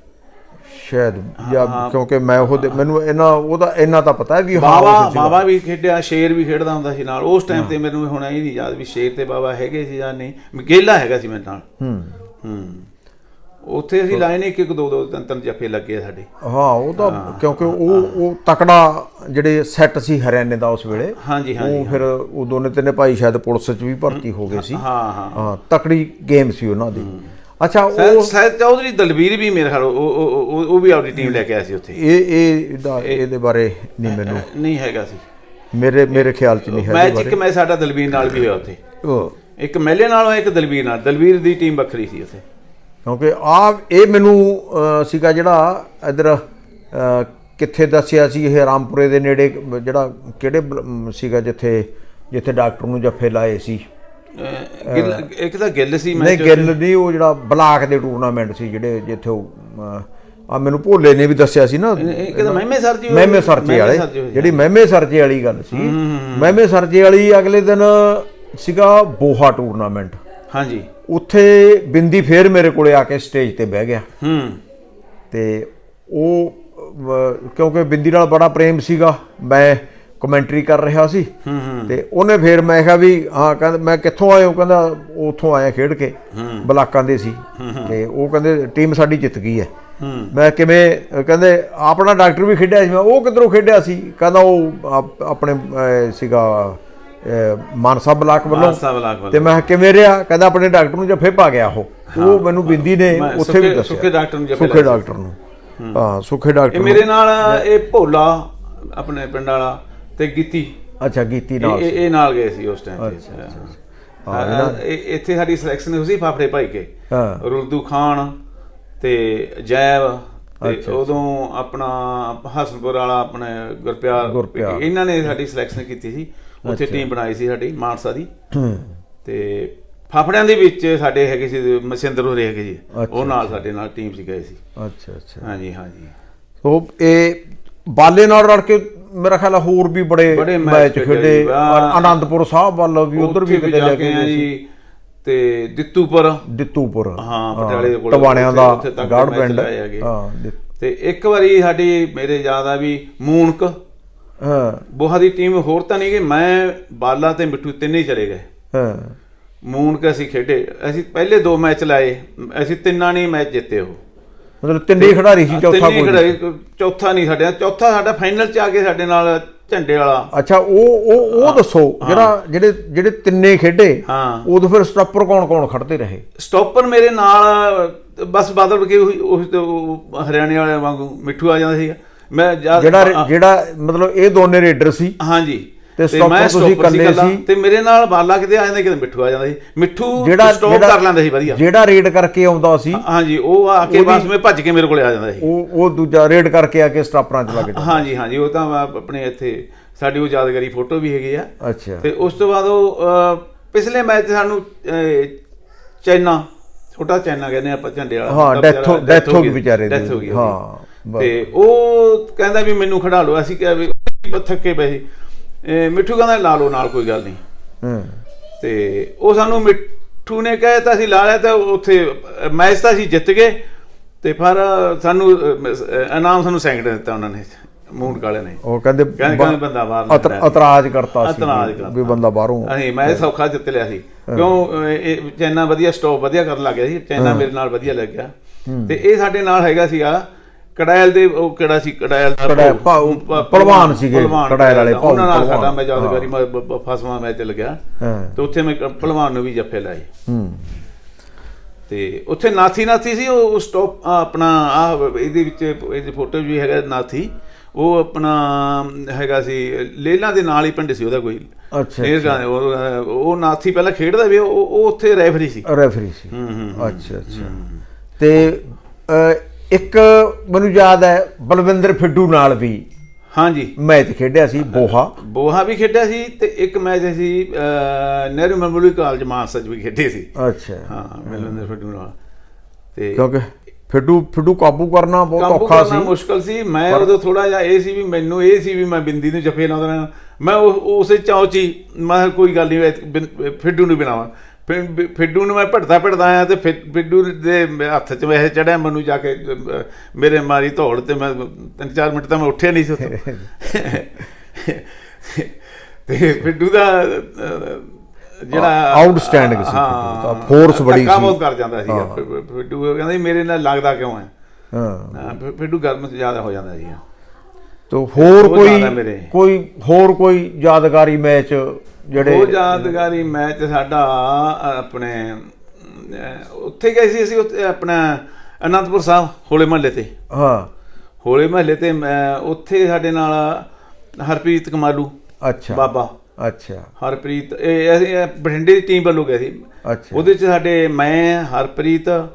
ਸ਼ਾਇਦ ਜਾਂ ਕਿਉਂਕਿ ਮੈਂ ਉਹ ਮੈਨੂੰ ਇਹਨਾਂ ਉਹਦਾ ਇੰਨਾ ਤਾਂ ਪਤਾ ਹੈ ਵੀ ਸੀਗਾ। ਬਾਵਾ ਵੀ ਖੇਡਿਆ ਸ਼ੇਰ ਵੀ ਖੇਡਦਾ ਹੁੰਦਾ ਸੀ ਨਾਲ। ਉਸ ਟਾਈਮ ਤੇ ਮੈਨੂੰ ਹੁਣ ਇਹ ਨਹੀਂ ਯਾਦ ਵੀ ਸ਼ੇਰ ਤੇ ਬਾਵਾ ਹੈਗੇ ਸੀ ਜਾਂ ਨਹੀਂ। ਗੇਲਾ ਹੈਗਾ ਸੀ ਮੇਰੇ ਨਾਲ। ਹੂੰ। ਹੂੰ। ਉੱਥੇ ਅਸੀਂ ਲਾਏ ਨੇ ਇੱਕ ਇੱਕ ਦੋ ਦੋ ਤਿੰਨ ਤਿੰਨ ਜੱਫੇ ਲੱਗੇ ਆ ਸਾਡੇ। ਹਾਂ ਉਹ ਤਾਂ ਕਿਉਂਕਿ ਉਹ ਉਹ ਤਕੜਾ ਜਿਹੜੇ ਸੈੱਟ ਸੀ ਹਰਿਆਣੇ ਦਾ ਉਸ ਵੇਲੇ ਹਾਂਜੀ ਹਾਂਜੀ ਉਹ ਫਿਰ ਉਹ ਦੋਨੇ ਤਿੰਨੇ ਭਾਈ ਸ਼ਾਇਦ ਪੁਲਿਸ 'ਚ ਵੀ ਭਰਤੀ ਹੋ ਗਏ ਸੀ। ਹਾਂ ਹਾਂ। ਹਾਂ ਤਕੜੀ ਗੇਮ ਸੀ ਉਹਨਾਂ ਦੀ। ਅੱਛਾ ਉਹ ਸਹਿਜ ਚੌਧਰੀ ਦਲਵੀਰ ਵੀ ਮੇਰੇ ਖਿਆਲ ਉਹ ਉਹ- ਵੀ ਆਪਣੀ ਟੀਮ ਲੈ ਕੇ ਆਇਆ ਸੀ ਉੱਥੇ। ਇਹ ਇਹ ਇਹਦਾ ਇਹਦੇ ਬਾਰੇ ਨਹੀਂ ਮੈਨੂੰ ਨਹੀਂ ਹੈਗਾ ਸੀ। ਮੇਰੇ ਮੇਰੇ ਖਿਆਲ 'ਚ ਨਹੀਂ ਹੈ ਮੈਚ ਇੱਕ ਮੈਚ ਸਾਡਾ ਦਲਵੀਰ ਨਾਲ ਵੀ ਹੋਇਆ ਉੱਥੇ। ਉਹ। ਇੱਕ ਮਹਿਲੇ ਨਾਲ ਹੋਇਆ ਇੱਕ ਦਲਵੀਰ ਨਾਲ। ਦਲਵੀਰ ਦੀ ਟੀਮ ਵੱਖਰੀ ਸੀ ਉੱਥੇ। ਕਿਉਂਕਿ ਆ ਇਹ ਮੈਨੂੰ ਸੀਗਾ ਜਿਹੜਾ ਇਧਰ ਕਿੱਥੇ ਦੱਸਿਆ ਸੀ ਇਹ ਰਾਮਪੁਰੇ ਦੇ ਨੇੜੇ ਜਿਹੜਾ ਕਿਹੜੇ ਸੀਗਾ ਜਿੱਥੇ ਜਿੱਥੇ ਡਾਕਟਰ ਨੂੰ ਜੱਫੇ ਲਾਏ ਸੀ। ਗਿੱਲ ਇੱਕ ਤਾਂ ਗਿੱਲ ਸੀ ਨਹੀਂ ਮੈਚ ਗਿੱਲ ਨਹੀਂ ਉਹ ਜਿਹੜਾ ਬਲਾਕ ਦੇ ਟੂਰਨਾਮੈਂਟ ਸੀ ਜਿਹੜੇ ਜਿੱਥੇ ਉਹ ਆ ਮੈਨੂੰ ਭੋਲੇ ਨੇ ਵੀ ਦੱਸਿਆ ਸੀ ਨਾ। ਇੱਕ ਤਾਂ ਮਹਿਮੇ ਸਰਜੇ ਮਹਿਮੇ ਵਾਲੇ ਸਰਜੇ ਹੋਏ। ਜਿਹੜੀ ਮਹਿਮੇ ਸਰਜੇ ਵਾਲੀ ਗੱਲ ਸੀ। ਮਹਿਮੇ ਸਰਜੇ ਵਾਲੀ ਅਗਲੇ ਦਿਨ ਸੀਗਾ ਬੋਹਾ ਟੂਰਨਾਮੈਂਟ। ਹਾਂਜੀ। ਉੱਥੇ ਬਿੰਦੀ ਫੇਰ ਮੇਰੇ ਕੋਲੇ ਆ ਕੇ ਸਟੇਜ ਤੇ ਬਹਿ ਗਿਆ। ਹੂੰ। ਤੇ ਉਹ ਕਿਉਂਕਿ ਬਿੰਦੀ ਨਾਲ ਬੜਾ ਪ੍ਰੇਮ ਸੀਗਾ ਮੈਂ ਕਮੈਂਟਰੀ ਕਰ ਰਿਹਾ ਸੀ। ਤੇ ਉਹਨੇ ਫੇਰ ਮੈਂ ਕਿਹਾ ਵੀ ਹਾਂ ਕਹਿੰਦਾ ਮੈਂ ਕਿੱਥੋਂ ਆਇਆ ਉਹ ਕਹਿੰਦਾ ਉੱਥੋਂ ਆਇਆ ਖੇਡ ਕੇ ਬਲਾਕਾਂ ਦੇ ਸੀ। ਤੇ ਉਹ ਕਹਿੰਦੇ ਟੀਮ ਸਾਡੀ ਜਿੱਤ ਗਈ ਹੈ। ਮੈਂ ਕਿਵੇਂ ਕਹਿੰਦੇ ਆਪਣਾ ਡਾਕਟਰ ਵੀ ਖੇਡਿਆ ਸੀ ਮੈਂ ਉਹ ਕਿੱਧਰੋਂ ਖੇਡਿਆ ਸੀ? ਕਹਿੰਦਾ ਉਹ ਆਪ- ਆਪਣੇ ਸੀਗਾ ਮਾਨਸਾ ਬਲਾਕ ਵੱਲੋਂ। ਤੇ ਮੈਂ ਕਿਵੇਂ ਰਿਹਾ? ਕਹਿੰਦਾ ਆਪਣੇ ਡਾਕਟਰ ਨੂੰ ਜੱਫੇ ਪਾ ਗਿਆ ਉਹ। ਉਹ ਮੈਨੂੰ ਬਿੰਦੀ ਨੇ ਉੱਥੇ ਵੀ ਦੱਸਿਆ। ਸੁੱਖੇ ਡਾਕਟਰ ਨੂੰ ਜੱਫੇ ਸੁੱਖੇ ਡਾਕਟਰ ਨੂੰ। ਹਾਂ। ਸੁੱਖੇ ਡਾਕਟਰ ਇਹ ਮੇਰੇ ਨਾਲ ਇਹ ਭੋਲਾ ਆਪਣੇ ਪਿੰਡ ਵਾਲਾ ਤੇ ਗੀਤੀ। ਅੱਛਾ ਗੀਤੀ ਨਾਲ ਇਹ- ਇਹ ਨਾਲ ਗਏ ਸੀ ਉਸ ਟਾਈਮ ਤੇ। ਹਾਂ। ਇੱਥੇ ਸਾਡੀ ਸਿਲੈਕਸ਼ਨ ਹੋਈ ਸੀ ਫਾਫੜੇ ਭਾਈ ਕੇ। ਹਾਂ। ਰੁਲਦੂ ਖਾਨ ਤੇ ਜੈਵ ਤੇ ਉਦੋਂ ਆਪਣਾ ਹਸਨਪੁਰ ਵਾਲਾ ਆਪਣੇ ਗੁਰਪਿਆਰ। ਇਹਨਾਂ ਨੇ ਸਾਡੀ ਸਿਲੈਕਸ਼ਨ ਕੀਤੀ ਸੀ। ਉੱਥੇ ਟੀਮ ਬਣਾਈ ਸੀ ਸਾਡੀ ਮਾਨਸਾ ਦੀ। ਤੇ ਫਾਫੜਿਆਂ ਦੇ ਵਿੱਚ ਸਾਡੇ ਹੈਗੇ ਸੀ ਮਸਿੰਦਰ ਹੋਰੇ ਹੈਗੇ ਜੀ। ਉਹ ਨਾਲ ਸਾਡੇ ਨਾਲ ਟੀਮ 'ਚ ਗਏ ਸੀ। ਅੱਛਾ ਅੱਛਾ। ਹਾਂਜੀ ਹਾਂਜੀ। ਸੋ ਇਹ ਬਾਲੇ ਨਾਲ ਰਲ ਕੇ ਮੇਰਾ ਖਿਆਲ ਹੋਰ ਵੀ ਬੜੇ ਮੈਚ ਖੇਡੇ ਆਨੰਦਪੁਰ ਸਾਹਿਬ ਵੱਲ ਵੀ ਉਧਰ ਵੀ ਕਿਤੇ ਜਾ ਲੈ ਕੇ ਗਏ ਸੀ। ਤੇ ਦਿੱਤੂਪੁਰ। ਦਿੱਤੂਪੁਰ। ਹਾਂ, ਪਟਿਆਲੇ ਦੇ ਕੋਲ ਟਵਾਣਿਆਂ ਦਾ ਗਾੜ ਪਿੰਡ। ਹਾਂ ਤੇ ਇੱਕ ਵਾਰੀ ਸਾਡੀ ਮੇਰੇ ਯਾਦ ਆ ਵੀ ਮੂਨਕ। ਹਾਂ। ਬੋਹਾ ਦੀ ਟੀਮ ਹੋਰ ਤਾਂ ਨਹੀਂ ਗਈ ਮੈਂ ਬਾਲਾ ਤੇ ਮਿੱਠੂ ਤਿੰਨੇ ਹੀ ਚਲੇ ਗਏ। ਹਾਂ। ਮੂਨਕ ਅਸੀਂ ਖੇਡੇ। ਅਸੀਂ ਪਹਿਲੇ ਦੋ ਮੈਚ ਲਾਏ ਅਸੀਂ ਤਿੰਨਾਂ ਨੇ ਮੈਚ ਜਿੱਤੇ ਉਹ। ਮਤਲਬ ਤਿੰਨੇ ਖਿਡਾਰੀ ਸੀ ਚੌਥਾ ਤਿੰਨੇ ਕੋਈ। ਖਿਡਾਰੀ, ਚੌਥਾ ਨਹੀਂ ਸਾਡੇ ਚੌਥਾ ਸਾਡਾ ਫਾਈਨਲ ਚ ਆ ਕੇ ਸਾਡੇ ਨਾਲ ਝੰਡੇ ਵਾਲਾ। ਅੱਛਾ ਉਹ ਉਹ ਉਹ ਦੱਸੋ ਜਿਹੜਾ ਜਿਹੜੇ ਜਿਹੜੇ ਤਿੰਨੇ ਖੇਡੇ ਹਾਂ। ਉਦੋਂ ਫਿਰ ਸਟਾਪਰ ਕੌਣ ਕੌਣ ਖੜਦੇ ਰਹੇ? ਸਟਾਪਰ ਮੇਰੇ ਨਾਲ ਬਸ ਬਾਦਲ ਕੇ ਉਹੀ ਉਹੀ ਤੇ ਉਹ ਹਰਿਆਣੇ ਵਾਲੇ ਵਾਂਗੂ ਮਿੱਠੂ ਆ ਜਾਂਦਾ ਸੀਗਾ। ਮੈਂ ਜਿਹੜਾ ਜਿਹੜਾ ਮਤਲਬ ਇਹ ਦੋਨੇ ਰੇਡਰ ਸੀ। ਹਾਂਜੀ। ਤੇ ਮੈਂ ਤੁਸੀਂ ਇਕੱਲਾ, ਸੀ। ਤੇ ਮੇਰੇ ਨਾਲ ਬਾਲਾ ਕਿਤੇ ਆ ਜਾਂਦਾ ਕਿਤੇ ਮਿੱਠੂ ਆ ਜਾਂਦਾ ਸੀ। ਮਿੱਠੂ ਸਟਾਪ ਕਰ ਲੈਂਦਾ ਸੀ ਵਧੀਆ। ਜਿਹੜਾ ਰੇਡ ਕਰਕੇ ਆਉਂਦਾ ਸੀ ਹਾਂਜੀ ਉਹ ਆ ਕੇ ਬਸ ਮੈਂ ਭੱਜ ਕੇ ਮੇਰੇ ਕੋਲੇ ਆ ਜਾਂਦਾ ਸੀ। ਉਹ ਉਹ ਦੂਜਾ ਰੇਡ ਕਰਕੇ ਆ ਕੇ ਸਟਾਪਰਾਂ 'ਚ ਲੱਗ ਜਾਂਦਾ। ਹਾਂਜੀ ਹਾਂਜੀ ਉਹ ਤਾਂ ਆਪਣੇ ਇੱਥੇ ਸਾਡੀ ਉਹ ਯਾਦਗਾਰੀ ਫੋਟੋ ਵੀ ਹੈਗੀ ਆ। ਅੱਛਾ। ਤੇ ਉਸ ਤੋਂ ਬਾਅਦ ਉਹ ਪਿਛਲੇ ਮੈਚ ਸਾਨੂੰ ਚਾਈਨਾ ਛੋਟਾ ਚਾਈਨਾ ਕਹਿੰਦੇ ਆਪਾਂ ਝੰਡੇ ਵਾਲਾ। ਹਾਂ, ਤਾਂ death ਹੋ- ਗਈ ਵਿਚਾਰੇ ਦੀ। ਹੋ। ਤੇ ਉਹ ਕਹਿੰਦਾ ਵੀ ਮੈਨੂੰ ਖੜਾ ਲਓ ਅਸੀਂ ਕਿਹਾ ਵੀ ਥੱਕੇ ਪਏ ਮਿੱਠੂ ਕਹਿੰਦਾ ਲਾ ਲਓ ਨਾਲ ਕੋਈ ਗੱਲ ਨਹੀਂ। ਹਾਂ। ਤੇ ਉਹ ਸਾਨੂੰ ਮਿੱਠੂ ਨੇ ਕਹਿ ਤਾਂ ਅਸੀਂ ਲਾ ਲਿਆ ਤਾਂ ਉੱਥੇ ਮੈਚ ਤਾਂ ਅਸੀਂ ਜਿੱਤ ਗਏ। ਤੇ ਪਰ ਸਾਨੂੰ ਇਨਾਮ ਸਾਨੂੰ ਸੈਂਕੜੇ ਦਿੱਤਾ ਉਹਨਾਂ ਨੇ ਮੂਨ ਕਾਲੇ ਨੇ। ਉਹ ਕਹਿੰਦੇ ਕਹਿੰਦੇ ਬੰਦਾ ਬਾਹਰ। ਇਤਰਾਜ਼ ਕਰਤਾ ਸੀ ਵੀ- ਬੰਦਾ ਬਾਹਰੋਂ ਅਸੀਂ ਮੈਂ ਸੌਖਾ ਜਿੱਤ ਲਿਆ ਸੀ। ਕਿਉਂ ਇਹ ਚੈਨਾ ਵਧੀਆ ਸਟਾਪ ਵਧੀਆ ਕਰਨ ਲੱਗ ਗਿਆ ਸੀ। ਚੈਨਾ ਮੇਰੇ ਨਾਲ ਵਧੀਆ ਲੱਗਿਆ। ਤੇ ਇਹ ਸਾਡੇ ਨਾਲ ਹੈਗਾ ਸੀਗਾ। ਕੜਾਇਲ ਦੇ ਉਹ ਕਿਹੜਾ ਸੀ? ਕੜਾਇਲ ਦਾ ਕੜਾਇਲ, ਭਾਊ, ਭਾਊ, ਭਲਵਾਨ ਸੀਗੇ, ਕੜਾਇਲ ਵਾਲੇ ਦਾ। ਉਹਨਾਂ ਨਾਲ ਭਾਊ, ਸਾਡਾ ਮੈਂ। ਯਾਦਗਾਰੀ ਮੈਂ ਬ- ਬ- ਫਸਵਾਂ ਮੈਚ ਲੱਗਿਆ ਹਾਂ। ਤੇ ਉੱਥੇ ਮੈਂ ਕ- ਭਲਵਾਨ ਨੂੰ ਵੀ ਜੱਫੇ ਲਾਏ। ਹੂੰ। ਤੇ ਉੱਥੇ ਨਾਥੀ ਨਾਥੀ ਸੀ ਉਹ ਸਟਾਪ ਆਪਣਾ ਆ ਇਹਦੇ ਵਿੱਚ ਇਹਦੀ ਫੋਟੋ ਵੀ ਹੈਗਾ ਨਾਥੀ। ਉਹ ਆਪਣਾ ਹੈਗਾ ਸੀ ਲੇਲਾ ਦੇ ਨਾਲ ਹੀ ਪਿੰਡ ਸੀ ਉਹਦਾ ਕੋਈ। ਅੱਛਾ ਇਹ ਗਾਣੇ ਉਹ ਉਹ ਨਾਥੀ ਪਹਿਲਾਂ ਖੇਡਦਾ ਵੀ ਉਹ ਉਹ ਉੱਥੇ ਰੈਫਰੀ ਸੀ। ਰੈਫਰੀ ਸੀ। ਹੂੰ ਹੂੰ ਅੱਛਾ ਅੱਛਾ। ਤੇ ਅਹ, ਇੱਕ ਮੈਨੂੰ ਯਾਦ ਹੈ ਬਲਵਿੰਦਰ ਫਿੱਡੂ ਨਾਲ ਵੀ ਹਾਂਜੀ। ਮੈਚ ਖੇਡਿਆ ਸੀ ਬੋਹਾ। ਬੋਹਾ ਵੀ ਖੇਡਿਆ ਸੀ ਤੇ ਇੱਕ ਮੈਚ ਅਸੀਂ ਨਹਿਰੂ ਮੈਮੋਰੀਅਲ ਕਾਲਜ ਮਾਨਸਾ ਵੀ ਖੇਡੇ ਸੀ। ਅੱਛਾ। ਹਾਂ ਬਲਵਿੰਦਰ ਫੱਟੂ ਨਾਲ। ਤੇ ਕਿਉਂਕਿ ਫਿੱਡੂ ਫਿੱਡੂ ਕਾਬੂ ਕਰਨਾ ਬਹੁਤ ਕਾਬੂ ਔਖਾ ਸੀ। ਮੁਸ਼ਕਲ ਸੀ। ਮੈਂ ਉਦੋਂ ਥੋੜਾ ਜਿਹਾ ਇਹ ਸੀ ਵੀ ਮੈਨੂੰ ਇਹ ਸੀ ਵੀ ਮੈਂ ਬਿੰਦੀ ਨੂੰ ਜੱਫੇ ਲਾਉਂਦਾ ਰਹਿਣਾ। ਮੈਂ ਉਸੇ ਚਾਉ ਚ ਹੀ ਮੈਂ ਕੋਈ ਗੱਲ ਨਹੀਂ ਫਿੱਡੂ ਨੂੰ ਬਣਾਵਾਂ। ਫਿਰ ਫਿੱਡੂ ਨੂੰ ਮੈਂ ਭੜਦਾ ਭੜਦਾ ਆਇਆ ਤੇ ਫਿੱਡੂ ਦੇ ਹੱਥ 'ਚ ਵੈਸੇ ਚੜਿਆ ਮੈਨੂੰ ਜਾ ਕੇ ਮੇਰੇ ਮਾਰੀ ਧੌੜ ਤੇ ਮੈਂ ਤਿੰਨ ਚਾਰ ਮਿੰਟ ਤਾਂ ਮੈਂ ਉੱਠਿਆ ਨਹੀਂ ਸੀ ਉੱਥੋਂ। ਤੇ ਫਿੱਡੂ ਦਾ ਜਿਹੜਾ Outstanding ਸੀ force ਬੜੀ ਸੀ। ਬਹੁਤ ਕਰ ਜਾਂਦਾ ਫਿ- ਫਿੱਡੂ ਕਹਿੰਦਾ ਸੀ, ਮੇਰੇ ਨਾਲ ਲੱਗਦਾ ਕਿਉਂ ਹੈ? ਫਿੱਡੂ ਗਰਮ ਜ਼ਿਆਦਾ ਹੋ ਜਾਂਦਾ ਸੀ। ਤੋ ਹੋਰ ਕੋਈ। ਕੋਈ ਹੋਰ ਕੋਈ ਯਾਦਗਾਰੀ ਮੈਚ ਉਹ ਜਿਹੜੇ ਯਾਦਗਾਰੀ ਮੈਚ ਸਾਡਾ ਆਪਣੇ ਉੱਥੇ ਗਏ ਸੀ ਅਸੀਂ ਉੱਥੇ ਆਪਣਾ ਅਨੰਦਪੁਰ ਸਾਹਿਬ ਹੋਲੇ ਮਹੱਲੇ ਤੇ। ਹਾਂ। ਹੋਲੇ ਮਹੱਲੇ ਤੇ ਮੈਂ- ਉੱਥੇ ਸਾਡੇ ਨਾਲ ਹਰਪ੍ਰੀਤ ਕਮਾਲੂ ਅੱਛਾ। ਬਾਬਾ। ਅੱਛਾ। ਹਰਪ੍ਰੀਤ ਇਹ ਅਸੀਂ ਬਠਿੰਡੇ ਦੀ ਟੀਮ ਵੱਲੋਂ ਗਏ ਸੀ। ਅੱਛਾ। ਉਹਦੇ ਚ ਸਾਡੇ ਮੈਂ ਹਰਪ੍ਰੀਤ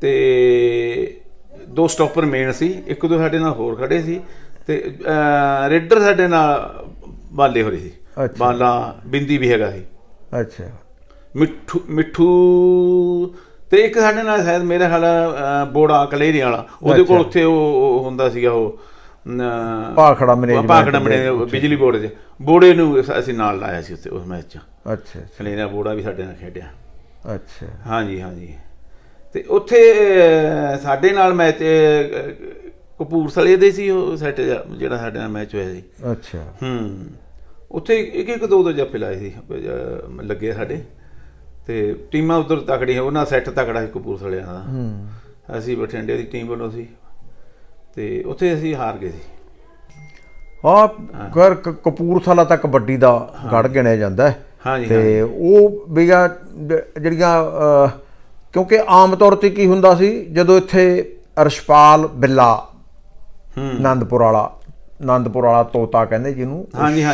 ਤੇ ਦੋ ਸਟਾਪਰ ਮੇਨ ਸੀ। ਇੱਕ ਦੋ ਸਾਡੇ ਨਾਲ ਹੋਰ ਖੜੇ ਸੀ ਤੇ ਰੇਡਰ ਸਾਡੇ ਨਾਲ ਬਾਲੇ ਹੋ ਰਹੀ ਸੀ। ਬਾਲਾ ਬਿੰਦੀ ਵੀ ਹੈਗਾ ਸੀ ਅੱਛਾ। ਮਿੱਠੂ ਮਿੱਠੂ ਤੇ ਇੱਕ ਸਾਡੇ ਨਾਲ ਸ਼ਾਇਦ ਮੇਰਾ ਅਹ, ਬੋੜਾ ਕਲੇਰੀ ਵਾਲਾ ਉਹਦੇ ਕੋਲ। ਉੱਥੇ ਉਹ ਹੁੰਦਾ ਸੀਗਾ ਉਹ ਅਹ, ਭਾਖੜਾ management ਭਾਖੜਾ ਦੇ ਮੈਨੇ ਬਿਜਲੀ ਬੋਰਡ 'ਚ ਬੋੜੇ ਨੂੰ ਅਸੀਂ ਨਾਲ ਲਾਇਆ ਸੀ ਉੱਥੇ ਉਸ ਮੈਚ 'ਚ। ਅੱਛਾ ਕਲੇਰਾ ਬੋੜਾ ਵੀ ਸਾਡੇ ਨਾਲ ਖੇਡਿਆ। ਅੱਛਾ। ਹਾਂਜੀ ਹਾਂਜੀ। ਤੇ ਉੱਥੇ ਸਾਡੇ ਨਾਲ ਮੈਚ ਅਹ, ਕਪੂਰਥਲੇ ਦੇ ਸੀ ਉਹ ਸੈਟ ਜਿਹੜਾ ਸਾਡੇ ਨਾਲ ਮੈਚ ਹੋਇਆ ਸੀ। ਅੱਛਾ। ਹੂੰ। ਉੱਥੇ ਇੱਕ ਇੱਕ ਦੋ ਦੋ ਜੱਫੇ ਲਾਏ ਸੀ ਅਹ, ਲੱਗੇ ਸਾਡੇ। ਤੇ ਟੀਮਾਂ ਉਧਰ ਤਕੜੀਆਂ ਉਹਨਾਂ ਸੈੱਟ ਤਕੜਾ ਸੀ ਕਪੂਰਥਲਿਆਂ ਦਾ। ਹੂੰ। ਅਸੀਂ ਬਠਿੰਡੇ ਦੀ ਟੀਮ ਵੱਲੋਂ ਸੀ। ਤੇ ਉੱਥੇ ਅਸੀਂ ਹਾਰ ਗਏ ਸੀ। ਹਾਂ। ਕਰ ਕ- ਕਪੂਰਥਲਾ ਤੱਕ ਕਬੱਡੀ ਦਾ ਗੜ ਗਿਣਿਆ ਜਾਂਦਾ ਹੈ। ਹਾਂਜੀ ਤੇ ਉਹ ਵੀਗਾ ਜਿਹੜੀਆਂ ਅਹ, ਕਿਉਂਕਿ ਆਮ ਤੌਰ ਤੇ ਕੀ ਹੁੰਦਾ ਸੀ ਜਦੋਂ ਇੱਥੇ ਅਰਸ਼ਪਾਲ ਬਿੱਲਾ ਹੂੰ। ਆਨੰਦਪੁਰ ਵਾਲਾ ਆਨੰਦਪੁਰ ਵਾਲਾ ਤੋਤਾ ਕਹਿੰਦੇ ਜਿਹਨੂੰ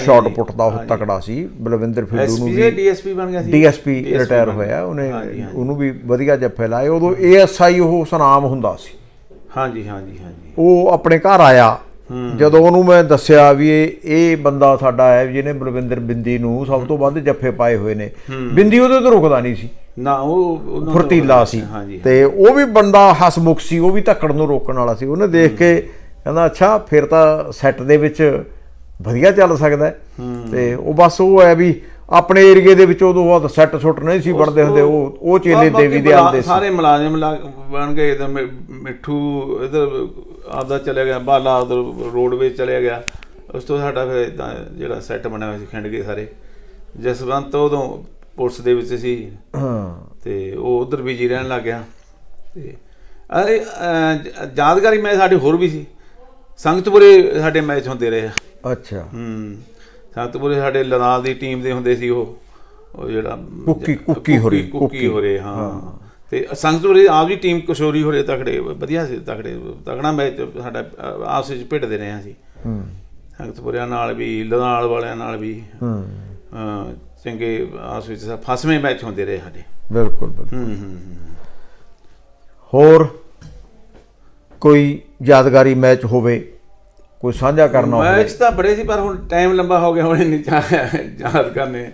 ਸ਼ਾਟ। ਪੁੱਟ ਦਾ ਉਹ ਤਕੜਾ ਸੀ ਬਲਵਿੰਦਰ ਫਿੱਡੂ ਨੂੰ ਵੀ ਡੀਐਸਪੀ ਬਣ ਗਿਆ ਸੀ। DSP retire. ਹੋਇਆ ਉਹਨੇ ਉਹਨੂੰ ਵੀ ਵਧੀਆ ਜੱਫੇ ਲਾਏ ਉਦੋਂ ਏਐਸਆਈ ਉਹ ਸੁਨਾਮ ਹੁੰਦਾ ਸੀ। ਹਾਂਜੀ ਹਾਂਜੀ ਹਾਂਜੀ। ਉਹ ਆਪਣੇ ਘਰ ਆਇਆ। ਜਦੋਂ ਉਹਨੂੰ ਮੈਂ ਦੱਸਿਆ ਵੀ ਇਹ ਇਹ ਬੰਦਾ ਸਾਡਾ ਹੈ ਜਿਹਨੇ ਬਲਵਿੰਦਰ ਬਿੰਦੀ ਨੂੰ ਸਭ ਤੋਂ ਵੱਧ ਜੱਫੇ ਪਾਏ ਹੋਏ ਨੇ। ਬਿੰਦੀ ਉਹਦੇ ਤੋਂ ਰੁਕਦਾ ਨਹੀਂ ਸੀ। ਨਾ ਉਹ ਫੁਰਤੀਲਾ ਸੀ। ਤੇ ਉਹ ਵੀ ਬੰਦਾ ਹਸਮੁਖ ਸੀ ਉਹ ਵੀ ਧੱਕੜ ਨੂੰ ਰੋਕਣ ਵਾਲਾ ਸੀ। ਉਹਨੇ ਦੇਖ ਕੇ ਕਹਿੰਦਾ ਅੱਛਾ ਫਿਰ ਤਾਂ ਸੈੱਟ ਦੇ ਵਿੱਚ ਵਧੀਆ ਚੱਲ ਸਕਦਾ। ਤੇ ਉਹ ਬਸ ਉਹ ਹੈ ਵੀ ਆਪਣੇ ਏਰੀਏ ਦੇ ਵਿੱਚ ਉਦੋਂ ਬਾਅਦ ਸੈੱਟ ਸੁੱਟ ਨਹੀਂ ਸੀ ਬਣਦੇ ਹੁੰਦੇ ਉਹ ਉਹ ਚੇਲੇ ਦੇਵੀ ਦੇ ਆਉਂਦੇ ਸੀ। ਸਾਰੇ ਮੁਲਾਜ਼ਮ ਲਾ- ਬਣ ਗਏ ਮਿ- ਮਿੱਠੂ ਇਧਰ ਆਪਦਾ ਚਲੇ ਗਿਆ ਬਾਲਾ ਉਧਰ ਰੋਡਵੇਜ਼ ਚਲੇ ਗਿਆ। ਉਸ ਤੋਂ ਸਾਡਾ ਫਿਰ ਏਦਾਂ ਜਿਹੜਾ ਸੈੱਟ ਬਣਿਆ ਹੋਇਆ ਸੀ ਖਿੰਡ ਗਏ ਸਾਰੇ। ਜਸਵੰਤ ਉਦੋਂ ਪੁਲਿਸ ਦੇ ਵਿੱਚ ਸੀ। ਹਾਂ। ਤੇ ਉਹ ਉਧਰ ਬਿਜ਼ੀ ਰਹਿਣ ਲੱਗ ਗਿਆ। ਤੇ ਜ- ਯਾਦਗਾਰੀ ਮੈਚ ਸਾਡੇ ਹੋਰ ਵੀ ਸੀ। ਸੰਗਤਪੁਰੇ ਸਾਡੇ ਮੈਚ ਹੁੰਦੇ ਰਹੇ ਆ। ਅੱਛਾ। ਹੂੰ ਸੰਗਤਪੁਰੇ ਸਾਡੇ ਲਨਾਲ ਦੀ ਟੀਮ ਦੇ ਹੁੰਦੇ ਸੀ ਉਹ। ਉਹ ਜਿਹੜਾ ਕੁੱਕੀ- ਕੁੱਕੀ ਹੋਰੇ, ਕੁੱਕੀ। ਹੋਰੇ ਹਾਂ। ਤੇ ਸੰਗਤਪੁਰੇ ਆਪ ਦੀ ਟੀਮ ਕਿਸ਼ੋਰੀ ਹੋਰੇ ਤਕੜੇ ਵਧੀਆ ਸੀ ਤਕੜੇ ਤਕੜਾ ਮੈਚ ਸਾਡਾ ਆਪਸ ਵਿੱਚ ਭਿੜਦੇ ਰਹੇ ਸੀ ਹੂੰ। ਸੰਗਤਪੁਰਿਆਂ ਨਾਲ ਵੀ ਲਨਾਲ ਵਾਲਿਆਂ ਨਾਲ ਵੀ। ਹੂੰ। ਚੰਗੇ ਆਪਸ ਵਿੱਚ ਫਸਵੇਂ ਮੈਚ ਹੁੰਦੇ ਰਹੇ ਸਾਡੇ। ਬਿਲਕੁਲ ਬਿਲਕੁਲ। ਹੂੰ ਹੂੰ। ਹੋਰ? ਕੋਈ ਯਾਦਗਾਰੀ ਮੈਚ ਹੋਵੇ ਕੋਈ ਸਾਂਝਾ ਕਰਨਾ ਹੋਵੇ। ਮੈਚ ਤਾਂ ਬੜੇ ਸੀ ਪਰ ਹੁਣ ਟਾਈਮ ਲੰਬਾ ਹੋ ਗਿਆ ਹੁਣ ਨਹੀਂ ਯਾਦ ਕਰਨੇ।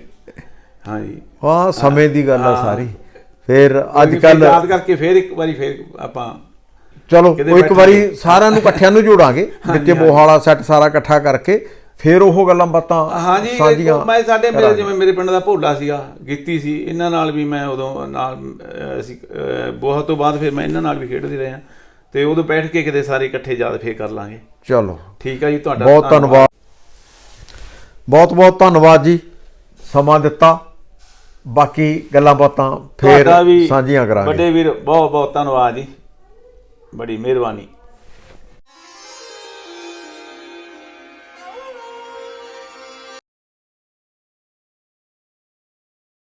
ਹਾਂਜੀ। ਹਾਂ ਸਮੇਂ ਦੀ ਗੱਲ ਆ ਸਾਰੀ। ਫਿਰ ਅੱਜ ਕੱਲ ਯਾਦ ਕਰਕੇ ਫੇਰ ਇੱਕ ਵਾਰੀ ਫੇਰ ਆਪਾਂ ਚਲੋ ਇੱਕ। ਵਾਰੀ ਸਾਰਿਆਂ ਨੂੰ ਇਕੱਠਿਆਂ ਨੂੰ ਜੋੜਾਂਗੇ ਵਿੱਚੇ ਬੋਹਾਲਾ ਸੈੱਟ ਸਾਰਾ ਇਕੱਠਾ ਕਰਕੇ ਫਿਰ ਉਹ ਗੱਲਾਂ ਬਾਤਾਂ ਹਾਂਜੀ ਮੈਂ ਸਾਡੇ ਮੇਰੇ ਜਿਵੇਂ ਮੇਰੇ ਪਿੰਡ ਦਾ ਭੋਲਾ ਸੀਗਾ ਗੀਤੀ ਸੀ ਇਹਨਾਂ ਨਾਲ ਵੀ ਮੈਂ ਉਦੋਂ ਨਾਲ ਅਸੀਂ ਬਹੁਤ ਤੋਂ ਬਾਅਦ ਫਿਰ ਮੈਂ ਇਹਨਾਂ ਨਾਲ ਵੀ ਖੇਡਦੇ ਰਹੇ ਹਾਂ। ਤੇ ਉਦੋਂ ਬੈਠ ਕੇ ਕਿਤੇ ਸਾਰੇ ਇਕੱਠੇ ਯਾਦ ਫੇਰ ਕਰ ਲਾਂਗੇ। ਚਲੋ। ਠੀਕ ਆ ਜੀ ਤੁਹਾਡਾ ਬਹੁਤ ਧੰਨਵਾਦ। ਬਹੁਤ ਬਹੁਤ ਧੰਨਵਾਦ ਜੀ। ਸਮਾਂ ਦਿੱਤਾ। ਬਾਕੀ ਗੱਲਾਂ ਬਾਤਾਂ ਫਿਰ ਸਾਂਝੀਆਂ ਕਰਾਂਗੇ। ਵੱਡੇ ਵੀਰ ਬਹੁਤ ਬਹੁਤ ਧੰਨਵਾਦ ਜੀ। ਬੜੀ ਮਿਹਰਬਾਨੀ।